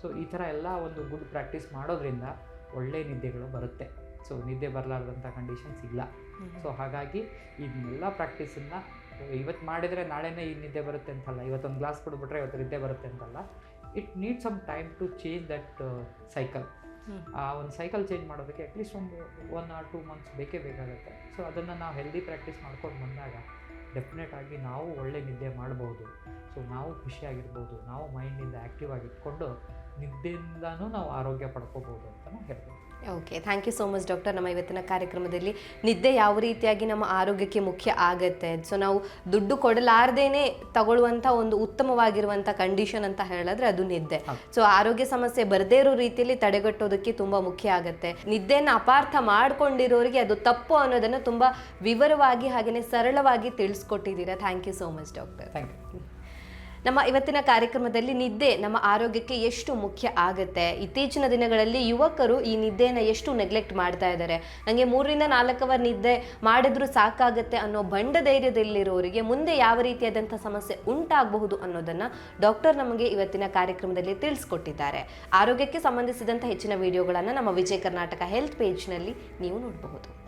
ಸೊ ಈ ಥರ ಎಲ್ಲ ಒಂದು ಗುಡ್ ಪ್ರಾಕ್ಟೀಸ್ ಮಾಡೋದ್ರಿಂದ ಒಳ್ಳೆಯ ನಿದ್ದೆಗಳು ಬರುತ್ತೆ. ಸೊ ನಿದ್ದೆ ಬರಲಾರ್ದಂಥ ಕಂಡೀಷನ್ಸ್ ಇಲ್ಲ. ಸೊ ಹಾಗಾಗಿ ಇದನ್ನೆಲ್ಲ ಪ್ರಾಕ್ಟೀಸನ್ನು ಇವತ್ತು ಮಾಡಿದರೆ ನಾಳೆನೇ ಈ ನಿದ್ದೆ ಬರುತ್ತೆ ಅಂತಲ್ಲ ಇವತ್ತೊಂದು ಗ್ಲಾಸ್ ಕೊಡ್ಬಿಟ್ರೆ ಇವತ್ತು ನಿದ್ದೆ ಬರುತ್ತೆ ಅಂತಲ್ಲ it need some time to change that cycle ಆ ಒಂದು ಸೈಕಲ್ ಚೇಂಜ್ ಮಾಡೋದಕ್ಕೆ ಅಟ್ಲೀಸ್ಟ್ ಒಂದು ಒನ್ ಆರ್ ಟೂ ಮಂತ್ಸ್ ಬೇಕೇ ಬೇಕಾಗುತ್ತೆ. ಸೊ ಅದನ್ನು ನಾವು ಹೆಲ್ದಿ ಪ್ರಾಕ್ಟೀಸ್ ಮಾಡ್ಕೊಂಡು ಬಂದಾಗ ಡೆಫಿನೆಟ್ ಆಗಿ ನಾವು ಒಳ್ಳೆ ನಿದ್ದೆ ಮಾಡ್ಬೋದು. ಸೊ ನಾವು ಖುಷಿಯಾಗಿರ್ಬೋದು. ನಾವು ಮೈಂಡಿಂದ ಆ್ಯಕ್ಟಿವ್ ಆಗಿ ಇಟ್ಕೊಂಡು ನಿದ್ದೆಯಿಂದನೂ ನಾವು ಆರೋಗ್ಯ ಪಡ್ಕೋಬೋದು ಅಂತಲೂ ಹೇಳ್ಬೋದು. Okay thank you so much doctor ನಮ್ಮ ಇವತ್ತಿನ ಕಾರ್ಯಕ್ರಮದಲ್ಲಿ ನಿದ್ದೆ ಯಾವ ರೀತಿಯಾಗಿ ನಮ್ಮ ಆರೋಗ್ಯಕ್ಕೆ ಮುಖ್ಯ ಆಗುತ್ತೆ? ಸೊ ನಾವು ದುಡ್ಡು ಕೊಡಲಾರ್ದೇನೆ ತಗೊಳ್ಳುವಂಥ ಒಂದು ಉತ್ತಮವಾಗಿರುವಂಥ ಕಂಡೀಷನ್ ಅಂತ ಹೇಳಿದ್ರೆ ಅದು ನಿದ್ದೆ. ಸೊ ಆರೋಗ್ಯ ಸಮಸ್ಯೆ ಬರದೇ ಇರೋ ರೀತಿಯಲ್ಲಿ ತಡೆಗಟ್ಟೋದಕ್ಕೆ ತುಂಬ ಮುಖ್ಯ ಆಗುತ್ತೆ. ನಿದ್ದೆಯನ್ನು ಅಪಾರ್ಥ ಮಾಡ್ಕೊಂಡಿರೋರಿಗೆ ಅದು ತಪ್ಪು ಅನ್ನೋದನ್ನು ತುಂಬ ವಿವರವಾಗಿ ಹಾಗೆಯೇ ಸರಳವಾಗಿ ತಿಳಿಸ್ಕೊಟ್ಟಿದ್ದೀರಾ. Thank you so much doctor thank you ನಮ್ಮ ಇವತ್ತಿನ ಕಾರ್ಯಕ್ರಮದಲ್ಲಿ ನಿದ್ದೆ ನಮ್ಮ ಆರೋಗ್ಯಕ್ಕೆ ಎಷ್ಟು ಮುಖ್ಯ ಆಗುತ್ತೆ? ಇತ್ತೀಚಿನ ದಿನಗಳಲ್ಲಿ ಯುವಕರು ಈ ನಿದ್ದೆಯನ್ನು ಎಷ್ಟು ನೆಗ್ಲೆಕ್ಟ್ ಮಾಡ್ತಾ ಇದ್ದಾರೆ? ನನಗೆ ಮೂರರಿಂದ ನಾಲ್ಕು ಅವರ್ ನಿದ್ದೆ ಮಾಡಿದ್ರೂ ಸಾಕಾಗುತ್ತೆ ಅನ್ನೋ ಬಂಡ ಧೈರ್ಯದಲ್ಲಿರೋರಿಗೆ ಮುಂದೆ ಯಾವ ರೀತಿಯಾದಂಥ ಸಮಸ್ಯೆ ಉಂಟಾಗಬಹುದು ಅನ್ನೋದನ್ನು ಡಾಕ್ಟರ್ ನಮಗೆ ಇವತ್ತಿನ ಕಾರ್ಯಕ್ರಮದಲ್ಲಿ ತಿಳಿಸ್ಕೊಟ್ಟಿದ್ದಾರೆ. ಆರೋಗ್ಯಕ್ಕೆ ಸಂಬಂಧಿಸಿದಂಥ ಹೆಚ್ಚಿನ ವಿಡಿಯೋಗಳನ್ನು ನಮ್ಮ ವಿಜಯ ಕರ್ನಾಟಕ ಹೆಲ್ತ್ ಪೇಜ್ನಲ್ಲಿ ನೀವು ನೋಡಬಹುದು.